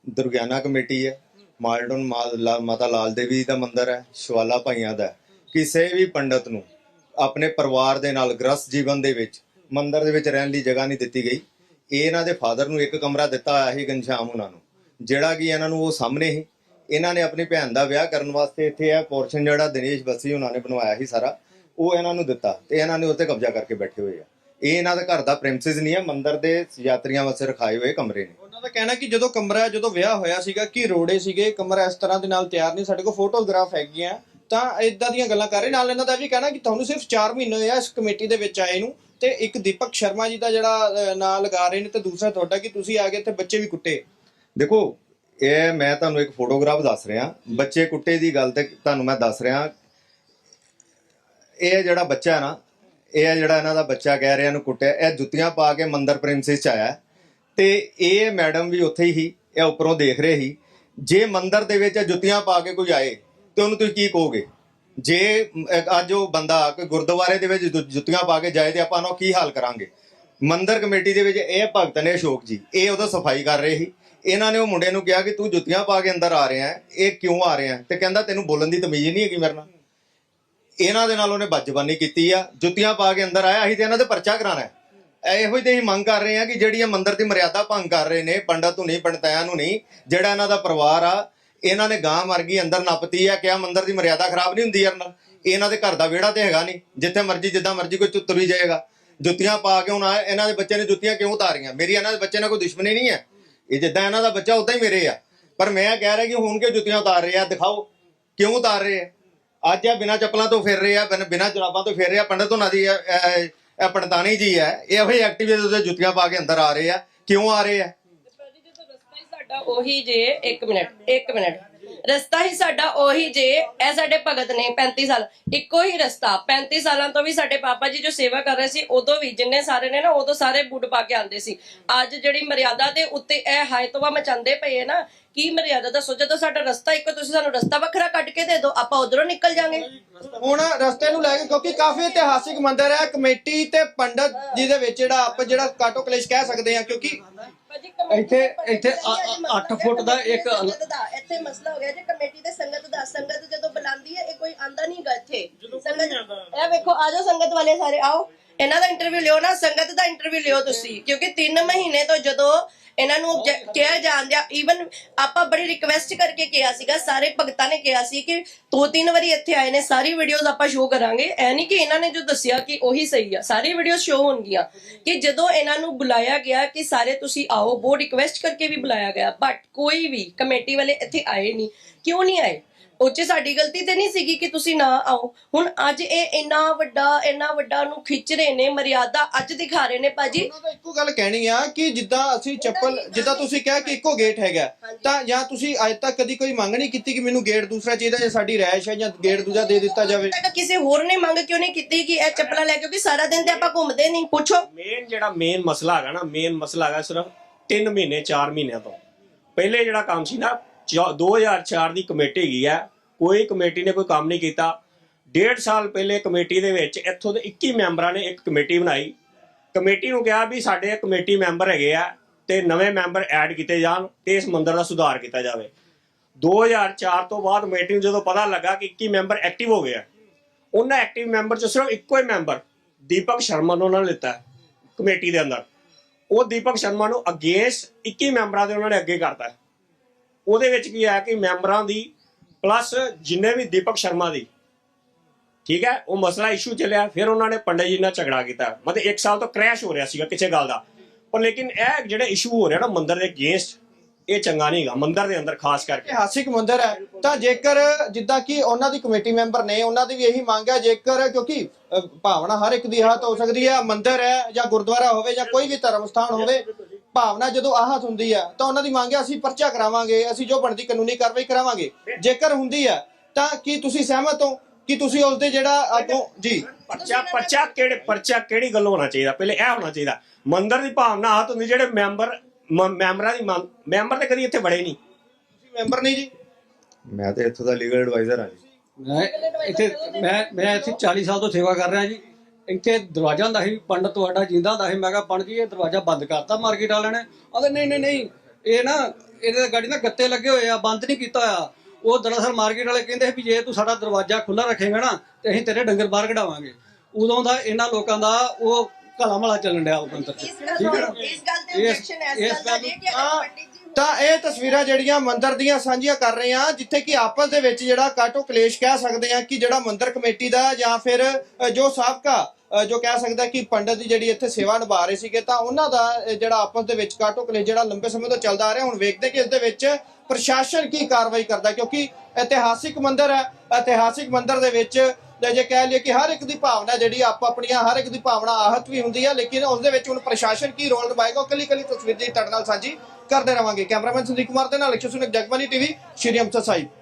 ਦੁਰਗਿਆਨਾ ਕਮੇਟੀ ਹੈ, ਮਾਲਡਨ ਮਾਲ- ਲਾ- ਮਾਤਾ ਲਾਲ ਦੇਵੀ ਦਾ ਮੰਦਿਰ ਹੈ, ਸ਼ਵਾਲਾ ਭਾਈਆਂ ਦਾ ਕਿਸੇ ਵੀ ਪੰਡਤ ਨੂੰ ਆਪਣੇ ਪਰਿਵਾਰ ਦੇ ਨਾਲ ਗ੍ਰਸਤ ਜੀਵਨ ਦੇ ਵਿੱਚ ਮੰਦਿਰ ਦੇ ਵਿੱਚ ਰਹਿਣ ਲਈ ਜਗ੍ਹਾ ਨਹੀਂ ਦਿੱਤੀ ਗਈ। ਇਹ ਇਹਨਾਂ ਦੇ ਫਾਦਰ ਨੂੰ ਇੱਕ ਕਮਰਾ ਦਿੱਤਾ ਹੋਇਆ ਸੀ ਘਨਸ਼ਾਮ ਉਹਨਾਂ ਨੂੰ। ਜਿਹੜਾ ਕਿ ਇਹਨਾਂ ਨੂੰ ਉਹ ਸਾਹਮਣੇ ਹੀ ਇਹਨਾਂ ਨੇ ਆਪਣੀ ਭੈਣ ਦਾ ਵਿਆਹ ਕਰਨ ਵਾਸਤੇ ਇੱਥੇ ਇਹ ਪੋਰਸ਼ਨ ਜਿਹੜਾ ਦਿਨੇਸ਼ ਬੱਸੀ ਉਹਨਾਂ ਨੇ ਬਣਵਾਇਆ ਸੀ ਸਾਰਾ, ਉਹ ਇਹਨਾਂ ਨੂੰ ਦਿੱਤਾ ਤੇ ਇਹਨਾਂ ਨੇ ਉੱਤੇ ਕਬਜ਼ਾ ਕਰਕੇ ਬੈਠੇ ਹੋਏ ਆ। ਇਹ ਇਹਨਾਂ ਦਾ ਘਰ ਦਾ ਪ੍ਰਿੰਸੈਸ ਨਹੀਂ ਹੈ, ਮੰਦਿਰ ਦੇ ਯਾਤਰੀਆਂ ਵਾਸਤੇ ਰਖਾਏ ਹੋਏ ਕਮਰੇ ਨੇ। ਉਹਨਾਂ ਦਾ ਕਹਿਣਾ ਕਿ ਜਦੋਂ ਕਮਰਾ, ਜਦੋਂ ਵਿਆਹ ਹੋਇਆ ਸੀਗਾ ਕਿ ਰੋੜੇ ਸੀਗੇ, ਕਮਰਾ ਇਸ ਤਰ੍ਹਾਂ ਦੇ ਨਾਲ ਤਿਆਰ ਨਹੀਂ, ਸਾਡੇ ਕੋਲ ਫੋਟੋਗ੍ਰਾਫ ਹੈਗੀਆਂ, ਤਾਂ ਇਦਾਂ ਦੀਆਂ ਗੱਲਾਂ ਕਰ ਰਹੇ। ਨਾਲ ਇਹਨਾਂ ਦਾ ਵੀ ਕਹਿਣਾ ਕਿ ਤੁਹਾਨੂੰ ਸਿਰਫ 4 ਮਹੀਨੇ ਹੋਏ ਆ ਇਸ ਕਮੇਟੀ ਦੇ ਵਿੱਚ ਆਏ ਨੂੰ। ਤੇ ਇੱਕ ਦੀਪਕ ਸ਼ਰਮਾ ਜੀ ਦਾ ਜਿਹੜਾ ਨਾਂ ਲਗਾ ਰਹੇ ਨੇ ਤੇ ਦੂਸਰਾ ਤੁਹਾਡਾ ਕਿ ਤੁਸੀਂ ਆ ਗਏ ਤੇ ਬੱਚੇ ਵੀ ਕੁੱਟੇ। ਦੇਖੋ, ਇਹ ਮੈਂ ਤੁਹਾਨੂੰ ਇੱਕ ਫੋਟੋਗ੍ਰਾਫ ਦੱਸ ਰਿਹਾ। ਬੱਚੇ ਕੁੱਟੇ ਦੀ ਗੱਲ ਤੇ ਤੁਹਾਨੂੰ ਮੈਂ ਦੱਸ ਰਿਹਾ। ਇਹ ਜਿਹੜਾ ਬੱਚਾ ਨਾ, ਇਹ ਜਿਹੜਾ ਇਹਨਾਂ ਦਾ ਬੱਚਾ ਕਹਿ ਰਿਹਾ ਇਹਨੂੰ ਕੁੱਟਿਆ। ਇਹ ਜੁੱਤੀਆਂ ਪਾ ਕੇ ਮੰਦਰ ਪ੍ਰਿੰਸੈਸ ਚ ਆਇਆ। ਤੇ ਇਹ ਮੈਡਮ ਵੀ ਉੱਥੇ ਹੀ, ਇਹ ਉੱਪਰੋਂ ਦੇਖ ਰਹੇ ਸੀ। ਜੇ ਮੰਦਰ ਦੇ ਵਿੱਚ ਜੁੱਤੀਆਂ ਪਾ ਕੇ ਕੋਈ ਆਏ, ਤੇ ਉਹਨੂੰ ਤੁਸੀਂ ਕੀ ਕਹੋਗੇ? ਜੇ ਅੱਜ ਉਹ ਬੰਦਾ ਕੋਈ ਗੁਰਦੁਆਰੇ ਦੇ ਵਿੱਚ ਜੁੱਤੀਆਂ ਪਾ ਕੇ ਜਾਏ ਤੇ ਆਪਾਂ ਉਹਨੂੰ ਕੀ ਹਾਲ ਕਰਾਂਗੇ? ਮੰਦਰ ਕਮੇਟੀ ਦੇ ਵਿੱਚ ਇਹ ਭਗਤ ਨੇ ਅਸ਼ੋਕ ਜੀ, ਇਹ ਉਹਦਾ ਸਫ਼ਾਈ ਕਰ ਰਹੇ ਸੀ। ਇਹਨਾਂ ਨੇ ਉਹ ਮੁੰਡੇ ਨੂੰ ਕਿਹਾ ਕਿ ਤੂੰ ਜੁੱਤੀਆਂ ਪਾ ਕੇ ਅੰਦਰ ਆ ਰਿਹਾ ਇਹ ਕਿਉਂ ਆ ਰਿਹਾ ਹੈ? ਤੇ ਕਹਿੰਦਾ ਤੈਨੂੰ ਬੋਲਣ ਦੀ ਤਮੀਜ਼ ਨਹੀਂ ਹੈਗੀ ਮੇਰੇ ਨਾਲ। ਇਹਨਾਂ ਦੇ ਨਾਲ ਉਹਨੇ ਬੱਜਬਾਨੀ ਕੀਤੀ ਆ, ਜੁੱਤੀਆਂ ਪਾ ਕੇ ਅੰਦਰ ਆਇਆ ਅਸੀਂ ਤੇ ਇਹਨਾਂ ਦੇ ਪਰਚਾ ਕਰਾਣਾ ਹੈ। ਇਹੋ ਹੀ ਤੇ ਹੀ ਮੰਗ ਕਰ ਰਹੇ ਆ ਕਿ ਜਿਹੜੀ ਇਹ ਮੰਦਰ ਦੀ ਮਰਿਆਦਾ ਭੰਗ ਕਰ ਰਹੇ ਨੇ, ਪੰਡਤ ਨੂੰ ਨਹੀਂ ਪੰਡਤਾਇਆਂ ਨੂੰ ਨਹੀਂ, ਜਿਹੜਾ ਇਹਨਾਂ ਦਾ ਪਰਿਵਾਰ ਆ ਇਹਨਾਂ ਨੇ ਗਾਂ ਮਰ ਗਈ ਅੰਦਰ ਨੱਪਤੀ ਆ, ਕਿਆ ਮੰਦਰ ਦੀ ਮਰਿਆਦਾ ਖਰਾਬ ਨਹੀਂ ਹੁੰਦੀ ਯਾਰ ਨਾਲ? ਇਹਨਾਂ ਦੇ ਘਰ ਦਾ ਵਿਹੜਾ ਤੇ ਹੈਗਾ ਨਹੀਂ, ਜਿੱਥੇ ਮਰਜ਼ੀ, ਜਿੱਦਾਂ ਮਰਜ਼ੀ ਕੋਈ ਤੁ- ਤੁਰੀ ਜਾਏਗਾ। ਜੁੱਤੀਆਂ ਪਾ ਕੇ ਹੁਣ ਇਹਨਾਂ ਦੇ ਬੱਚੇ ਨੇ ਜੁੱਤੀਆਂ ਕਿਉਂ ਉਤਾਰੀਆਂ? ਮੇਰੀ ਇਹਨਾਂ ਦੇ ਬੱਚੇ ਨਾਲ ਕੋਈ ਦੁਸ਼ਮਣੀ ਨਹੀਂ ਹੈ। ਇਹ ਜਿੱਦਾਂ ਇਹਨਾਂ ਦਾ ਬੱਚਾ, ਉਦਾਂ ਹੀ ਮੇਰੇ ਆ। ਪਰ ਮੈਂ ਕਹਿ ਰਿਹਾ ਕਿ ਹੁਣ ਕਿਉਂ ਜੁੱਤੀਆਂ ਉਤਾਰ ਰਹੇ ਆ? ਦਿਖਾਓ, ਕਿਉਂ ਉਤਾਰ ਰਹੇ ਆ? ਅੱਜ ਆ ਬਿਨਾਂ ਚੱਪਲਾਂ ਤੋਂ ਫਿਰ ਰਹੇ ਆ, ਬਿਨ- ਬਿਨਾਂ ਜੁਰਾਬਾਂ ਤੋਂ ਫਿਰ ਰਹੇ ਆ, ਪੰਡਤ ਉਹਨਾਂ ਦੀ ਇਹ- ਜੀ ਹੈ। ਇਹੋ ਹੀ ਐਕਟੀਵਿਟੀ ਦੇ ਜੁੱਤੀਆਂ ਪਾ ਕੇ ਅੰਦਰ ਆ ਰਹੇ ਆ। ਕਿਉਂ ਆ ਰਹੇ ਆ? ਸਾਡਾ ਉਹੀ ਜੇ 1 ਮਿੰਟ 1 ਮਿੰਟ। ਰਸਤਾ ਹੀ ਸਾਡਾ ਉਹੀ ਜੇ, ਇਹ ਸਾਡੇ ਭਗਤ ਨੇ 35 ਸਾਲ, ਇੱਕੋ ਹੀ ਰਸਤਾ। 35 ਸਾਲਾਂ ਤੋਂ ਵੀ ਸਾਡੇ ਪਾਪਾ ਜੀ ਜੋ ਸੇਵਾ ਕਰ ਰਹੇ ਸੀ, ਉਦੋਂ ਵੀ ਜਿੰਨੇ ਸਾਰੇ ਨੇ ਨਾ, ਉਦੋਂ ਸਾਰੇ ਬੁੱਢ ਪਾ ਕੇ ਆਉਂਦੇ ਸੀ। ਅੱਜ ਜਿਹੜੀ ਮਰਿਆਦਾ ਦੇ ਉੱਤੇ ਇਹ ਹਾਇਤਵਾ ਮਚਾਉਂਦੇ ਪਏ ਨਾ, ਕੀ ਮਰਿਆਦਾ ਦੱਸੋ? ਜਦੋਂ ਸਾਡਾ ਰਸਤਾ ਇੱਕੋ, ਤੁਸੀਂ ਸਾਨੂੰ ਰਸਤਾ ਵੱਖਰਾ ਕੱਢ ਕੇ ਦੇ ਦਿਓ ਆਪਾਂ ਉਧਰੋਂ ਨਿਕਲ ਜਾਾਂਗੇ। ਹੁਣ ਰਸਤੇ ਨੂੰ ਲੈ ਕੇ, ਕਿਉਂਕਿ ਕਾਫੀ ਇਤਿਹਾਸਿਕ ਮੰਦਿਰ ਹੈ, ਕਮੇਟੀ ਤੇ ਪੰਡਤ ਜੀ ਦੇ ਵਿੱਚ ਜਿਹੜਾ ਆਪ ਜਿਹੜਾ ਕਾਟੋ ਕਲੇਸ਼ ਕਹਿ ਸਕਦੇ ਆ ਕਿਉਂਕਿ ਇੱਥੇ ਇੱਥੇ 8 ਫੁੱਟ ਦਾ ਇੱਕ ਦਾ ਇੱਥੇ ਮਸਲਾ ਹੋ ਗਿਆ ਜੇ ਕਮੇਟੀ ਤੇ ਸੰਗਤ ਦਾ ਸੰਗਤ ਜਦੋਂ ਬੁਲਾਉਂਦੀ ਹੈ ਇਹ ਕੋਈ ਆਂਦਾ ਨਹੀਂ ਗਾ ਇੱਥੇ। ਸੰਗਤ ਇਹ ਵੇਖੋ ਆਜੋ ਸੰਗਤ ਵਾਲੇ ਸਾਰੇ ਆਓ। ਇਹਨਾਂ ਦਾ ਇੰਟਰਵਿਊ ਲਿਓ ਨਾ ਸੰਗਤ ਦਾ ਇੰਟਰਵਿਊ ਲਿਓ ਤੁਸੀਂ ਕਿਉਂਕਿ 3 ਮਹੀਨੇ ਤੋਂ ਜਦੋਂ ਇਹਨਾਂ ਨੂੰ ਜ- ਕਿਹਾ ਜਾਂਦਿਆ ਈਵਨ ਆਪਾਂ ਬੜੀ ਰਿਕਵੈਸਟ ਕਰਕੇ ਕਿਹਾ ਸੀਗਾ ਸਾਰੇ ਭਗਤਾਂ ਨੇ ਕਿਹਾ ਸੀ ਕਿ ਦੋ ਤਿੰਨ ਵਾਰੀ ਇੱਥੇ ਆਏ ਨੇ ਸਾਰੀ ਵੀਡੀਓਜ਼ ਆਪਾਂ ਸ਼ੋਅ ਕਰਾਂਗੇ। ਐ ਨਹੀਂ ਕਿ ਇਹਨਾਂ ਨੇ ਜੋ ਦੱਸਿਆ ਕਿ ਉਹੀ ਸਹੀ ਆ ਸਾਰੀ ਵੀਡੀਓਜ਼ ਸ਼ੋਅ ਹੋਣਗੀਆਂ। ਕਿ ਜਦੋਂ ਇਹਨਾਂ ਨੂੰ ਬੁਲਾਇਆ ਗਿਆ ਕਿ ਸਾਰੇ ਤੁਸੀਂ ਆਓ ਬਹੁਤ ਰਿਕਵੈਸਟ ਕਰਕੇ ਵੀ ਬੁਲਾਇਆ ਗਿਆ ਬਟ ਕੋਈ ਵੀ ਕਮੇਟੀ ਵਾਲੇ ਇੱਥੇ ਆਏ ਨਹੀਂ। ਕਿਉਂ ਨਹੀਂ ਆਏ? ਉਹ 'ਚ ਸਾਡੀ ਗਲਤੀ ਤੇ ਨਹੀਂ ਸੀਗੀ ਕਿ ਤੁਸੀਂ ਨਾ ਆਓ। ਹੁਣ ਅੱਜ ਇਹ ਇੰਨਾ ਵੱਡਾ ਇੰਨਾ ਵੱਡਾ ਨੂੰ ਖਿੱਚ ਰਹੇ ਨੇ ਮਰਿਆਦਾ ਅੱਜ ਦਿਖਾ ਰਹੇ ਨੇ ਭਾਜੀ। ਉਹਨਾਂ ਦਾ ਇੱਕੋ ਗੱਲ ਕਹਿਣੀ ਆ ਕਿ ਜਿੱਦਾਂ ਅਸੀਂ ਚੱਪਲ ਜਿੱਦਾਂ ਤੁਸੀਂ ਕਿਹਾ ਕਿ ਇੱਕੋ ਗੇਟ ਹੈਗਾ ਤਾਂ ਜਾਂ ਤੁਸੀਂ ਅੱਜ ਤੱਕ ਕਦੀ ਕੋਈ ਮੰਗ ਨਹੀਂ ਕੀਤੀ ਕਿ ਮੈਨੂੰ ਗੇਟ ਦੂਸਰਾ ਚਾਹੀਦਾ ਜਾਂ ਸਾਡੀ ਰਾਇਸ਼ ਹੈ ਜਾਂ ਗੇਟ ਦੂਜਾ ਦੇ ਦਿੱਤਾ ਜਾਵੇ? ਤੱਕ ਕਿਸੇ ਹੋਰ ਨੇ ਮੰਗ ਕਿਉਂ ਨਹੀਂ ਕੀਤੀ ਕਿ ਇਹ ਚੱਪਲਾਂ ਲੈ ਕਿਉਂਕਿ ਸਾਰਾ ਦਿਨ ਤੇ ਆਪਾਂ ਘੁੰਮਦੇ ਨਹੀਂ। ਪੁੱਛੋ। ਮੇਨ ਜਿਹੜਾ ਮੇਨ ਮਸਲਾ ਹੈਗਾ ਨਾ ਮੇਨ ਮਸਲਾ ਹੈਗਾ ਸਿਰਫ 3 ਮਹੀਨੇ 4 ਮਹੀਨਿਆਂ ਤੋਂ। ਪਹਿਲੇ ਜਿਹੜਾ ਕੰਮ ਸੀ ਨਾ 2004 ਦੀ ਕਮੇਟੀ ਹੈਗੀ ਆ, ਕੋਈ ਕਮੇਟੀ ਨੇ ਕੋਈ ਕੰਮ ਨਹੀਂ ਕੀਤਾ। ਡੇਢ ਸਾਲ ਪਹਿਲੇ ਕਮੇਟੀ ਦੇ ਵਿੱਚ ਇੱਥੋਂ ਦੇ 21 ਮੈਂਬਰਾਂ ਨੇ ਇੱਕ ਕਮੇਟੀ ਬਣਾਈ। ਕਮੇਟੀ ਨੂੰ ਕਿਹਾ ਵੀ ਸਾਡੇ ਕਮੇਟੀ ਮੈਂਬਰ ਹੈਗੇ ਆ ਤੇ ਨਵੇਂ ਮੈਂਬਰ ਐਡ ਕੀਤੇ ਜਾਣ ਤੇ ਇਸ ਮੰਦਰ ਦਾ ਸੁਧਾਰ ਕੀਤਾ ਜਾਵੇ। 2004 ਤੋਂ ਬਾਅਦ ਮੀਟਿੰਗ ਜਦੋਂ ਪਤਾ ਲੱਗਾ ਕਿ 21 ਮੈਂਬਰ ਐਕਟਿਵ ਹੋ ਗਏ ਆ, ਉਹਨਾਂ ਐਕਟਿਵ ਮੈਂਬਰ ਚ ਸਿਰਫ ਇੱਕੋ ਹੀ ਮੈਂਬਰ ਦੀਪਕ ਸ਼ਰਮਾ ਨੂੰ ਉਹਨਾਂ ਨੇ ਲਿੱਤਾ ਕਮੇਟੀ ਦੇ ਅੰਦਰ। ਉਹ ਦੀਪਕ ਸ਼ਰਮਾ ਨੂੰ ਅਗੇਂਸਟ 21 ਮੈਂਬਰਾਂ ਦੇ ਉਹਨਾਂ ਨੇ ਅੱਗੇ ਕਰਤਾ। ਉਹਦੇ ਵਿੱਚ ਕੀ ਆਇਆ ਕਿ ਮੈਂਬਰਾਂ ਦੀ ਪਲੱਸ ਜਿੰਨੇ ਵੀ ਦੀਪਕ ਸ਼ਰਮਾ ਦੀ ਠੀਕ ਹੈ ਉਹ ਮਸਲਾ ਇਸ਼ੂ ਚੱਲਿਆ ਫਿਰ ਉਹਨਾਂ ਨੇ ਪੰਡਿਤ ਜੀ ਨਾਲ ਝਗੜਾ ਕੀਤਾ। ਮਤਲਬ 1 ਸਾਲ ਤੋਂ ਕ੍ਰੈਸ਼ ਹੋ ਰਿਹਾ ਸੀਗਾ ਕਿਸੇ ਗੱਲ ਦਾ। ਪਰ ਲੇਕਿਨ ਇਹ ਜਿਹੜਾ ਇਸ਼ੂ ਹੋ ਰਿਹਾ ਨਾ ਮੰਦਰ ਦੇ ਅਗੇਂਸਟ ਇਹ ਚੰਗਾ ਨਹੀਂਗਾ ਮੰਦਿਰ ਦੇ ਅੰਦਰ ਖਾਸ ਕਰਕੇ। ਇਤਿਹਾਸਿਕ ਮੰਦਿਰ ਹੈ। ਤਾਂ ਜੇਕਰ ਜਿੱਦਾਂ ਕਿ ਉਹਨਾਂ ਦੀ ਕਮੇਟੀ ਮੈਂਬਰ ਨੇ ਉਹਨਾਂ ਦੀ ਵੀ ਇਹੀ ਮੰਗ ਹੈ ਜੇਕਰ ਕਿਉਂਕਿ ਅ, ਭਾਵਨਾ ਹਰ ਇੱਕ ਦੀ ਆਹਤ ਹੋ ਸਕਦੀ ਹੈ ਮੰਦਿਰ ਹੈ ਜਾਂ ਗੁਰਦੁਆਰਾ ਹੋਵੇ ਜਾਂ ਕੋਈ ਵੀ ਧਰਮ ਸਥਾਨ ਹੋਵੇ ਭਾਵਨਾ ਜਦੋਂ ਆਹਤ ਹੁੰਦੀ ਹੈ ਤਾਂ ਉਹਨਾਂ ਦੀ ਮੰਗ ਹੈ ਅਸੀਂ ਪਰਚਾ ਕਰਾਵਾਂਗੇ ਅਸੀਂ ਜੋ ਬਣਦੀ ਕਾਨੂੰਨੀ ਕਾਰਵਾਈ ਕਰਾਵਾਂਗੇ। ਜੇਕਰ ਹੁੰਦੀ ਹੈ ਤਾਂ ਕੀ ਤੁਸੀਂ ਸਹਿਮਤ ਹੋ ਕਿ ਤੁਸੀਂ ਉਸ ਦੇ ਜਿਹੜਾ ਅੱਗੋਂ ਜੀ। ਪਰਚਾ ਪਰਚਾ ਕਿਹੜੇ ਪਰਚਾ ਕਿਹੜੀ ਗੱਲ ਹੋਣਾ ਚਾਹੀਦਾ? ਪਹਿਲੇ ਇਹ ਹੋਣਾ ਚਾਹੀਦਾ ਮੰਦਿਰ ਦੀ ਭਾਵਨਾ ਆਹਤ ਹੁੰਦੀ ਜਿਹੜੇ ਮੈਂਬਰ ਮ- ਮੈਂਬਰਾਂ ਦੀ ਮੰਗ- ਮੈਂਬਰ ਤੇ ਕਦੀ ਇੱਥੇ ਬੜੇ ਨਹੀਂ। ਤੁਸੀਂ ਮੈਂਬਰ ਨਹੀਂ ਜੀ। ਮੈਂ ਤੇ ਇੱਥੋਂ ਦਾ ਲੀਗਲ ਐਡਵਾਈਜ਼ਰ ਹਾਂ ਜੀ। ਮੈਂ ਇੱਥੇ ਮੈਂ ਮੈਂ ਇੱਥੇ 40 ਸਾਲ ਤੋਂ ਸੇਵਾ ਕਰ ਰਿਹਾ ਜੀ। ਇੱਥੇ ਦਰਵਾਜ਼ਾ ਹੁੰਦਾ ਸੀ ਪੰਡਤ ਤੁਹਾਡਾ ਜਿੰਦਾ ਹੁੰਦਾ ਸੀ ਮੈਂ ਕਿਹਾ ਪੰਡਤ ਜੀ ਇਹ ਦਰਵਾਜ਼ਾ ਬੰਦ ਕਰਤਾ ਮਾਰਕੀਟ ਵਾਲਿਆਂ ਨੇ ਆਂਦੇ ਨਹੀਂ ਨਹੀਂ ਨਹੀਂ ਇਹ ਨਾ ਇਹਦੇ ਗਾੜੀ ਨਾ ਗੱਤੇ ਲੱਗੇ ਹੋਏ ਆ ਬੰਦ ਨਹੀਂ ਕੀਤਾ ਹੋਇਆ ਉਹ ਦਰਅਸਲ ਮਾਰਕੀਟ ਵਾਲੇ ਕਹਿੰਦੇ ਸੀ ਵੀ ਜੇ ਤੂੰ ਸਾਡਾ ਦਰਵਾਜ਼ਾ ਖੁੱਲਾ ਰੱਖੇਗਾ ਨਾ ਤੇ ਅਸੀਂ ਤੇਰੇ ਡੰਗਰ ਬਾਹਰ ਕਢਾਵਾਂਗੇ ਉਦੋਂ ਦਾ ਇਹਨਾਂ ਲੋਕਾਂ ਦਾ ਉਹ ਘਲਾ ਮਲਾ ਚੱਲਣ ਡਿਆ ਉਹ ਮੰਤਰ ਚ ਇਸ ਗੱਲ ਠੀਕ ਹੈ ਨਾ? ਤੋਂ ਇਸ ਗੱਲ objection ਇਸ ਦਾ ਗੱਲ ਜੀ ਕਿ ਅਗਰ ਹਾਂ। ਪੰਡਿਤ ਜੀ ਤਾਂ ਇਹ ਤਸਵੀਰਾਂ ਜਿਹੜੀਆਂ ਮੰਦਿਰ ਦੀਆਂ ਸਾਂਝੀਆਂ ਕਰ ਰਹੇ ਆ ਜਿੱਥੇ ਕਿ ਆਪਸ ਦੇ ਵਿੱਚ ਜਿਹੜਾ ਕਾਟੋ ਕਲੇਸ਼ ਕਹਿ ਸਕਦੇ ਆ ਕਿ ਜਿਹੜਾ ਮੰਦਿਰ ਕਮੇਟੀ ਦਾ ਜਾਂ ਫਿਰ ਅ, ਜੋ ਸਾਬਕਾ ਜੋ ਕਹਿ ਸਕਦਾ ਕਿ ਪੰਡਤ ਦੀ ਜਿਹੜੀ ਇੱਥੇ ਸੇਵਾ ਨਿਭਾ ਰਹੇ ਸੀਗੇ, ਤਾਂ ਉਹਨਾਂ ਦਾ ਜਿਹੜਾ ਆਪਸ ਦੇ ਵਿੱਚ ਕਾਟੋ ਕਲੇਸ਼ ਜਿਹੜਾ ਲੰਬੇ ਸਮੇਂ ਤੋਂ ਚੱਲਦਾ ਆ ਰਿਹਾ, ਹੁਣ ਵੇਖਦੇ ਕਿ ਇਸ ਦੇ ਵਿੱਚ ਪ੍ਰਸ਼ਾਸਨ ਕੀ ਕਾਰਵਾਈ ਕਰਦਾ ਕਿਉਂਕਿ ਇਤਿਹਾਸਿਕ ਮੰਦਿਰ ਹੈ, ਇਤਿਹਾਸਿਕ ਮੰਦਿਰ ਦੇ ਵਿੱਚ ਜੇ ਕਹਿ ਲਈਏ ਕਿ ਹਰ ਇੱਕ ਦੀ ਭਾਵਨਾ ਜਿਹੜੀ ਆਪੋ ਆਪਣੀਆਂ, ਹਰ ਇੱਕ ਦੀ ਭਾਵਨਾ ਆਹਤ ਵੀ ਹੁੰਦੀ ਹੈ ਲੇਕਿਨ ਉਸ ਦੇ ਵਿੱਚ ਹੁਣ ਪ੍ਰਸ਼ਾਸਨ ਕੀ ਰੋਲ ਨਿਭਾਏਗਾ, ਉਹ ਕੱਲੀ ਕੱਲੀ ਤਸਵੀਰ ਦੀ ਤੁਹਾਡੇ ਨਾਲ ਸਾਂਝੀ ਕਰਦੇ ਰਵਾਂਗੇ। ਕੈਮਰਾਮੈਨ ਸੰਦੀਪ ਕੁਮਾਰ ਦੇ ਨਾਲ ਲక్ష్ਮੀ ਸੁਨਕ ਜਗਬਾਨੀ ਟੀਵੀ, ਸ਼੍ਰੀ ਅੰਮ੍ਰਿਤਸਰ ਸਾਹਿਬ।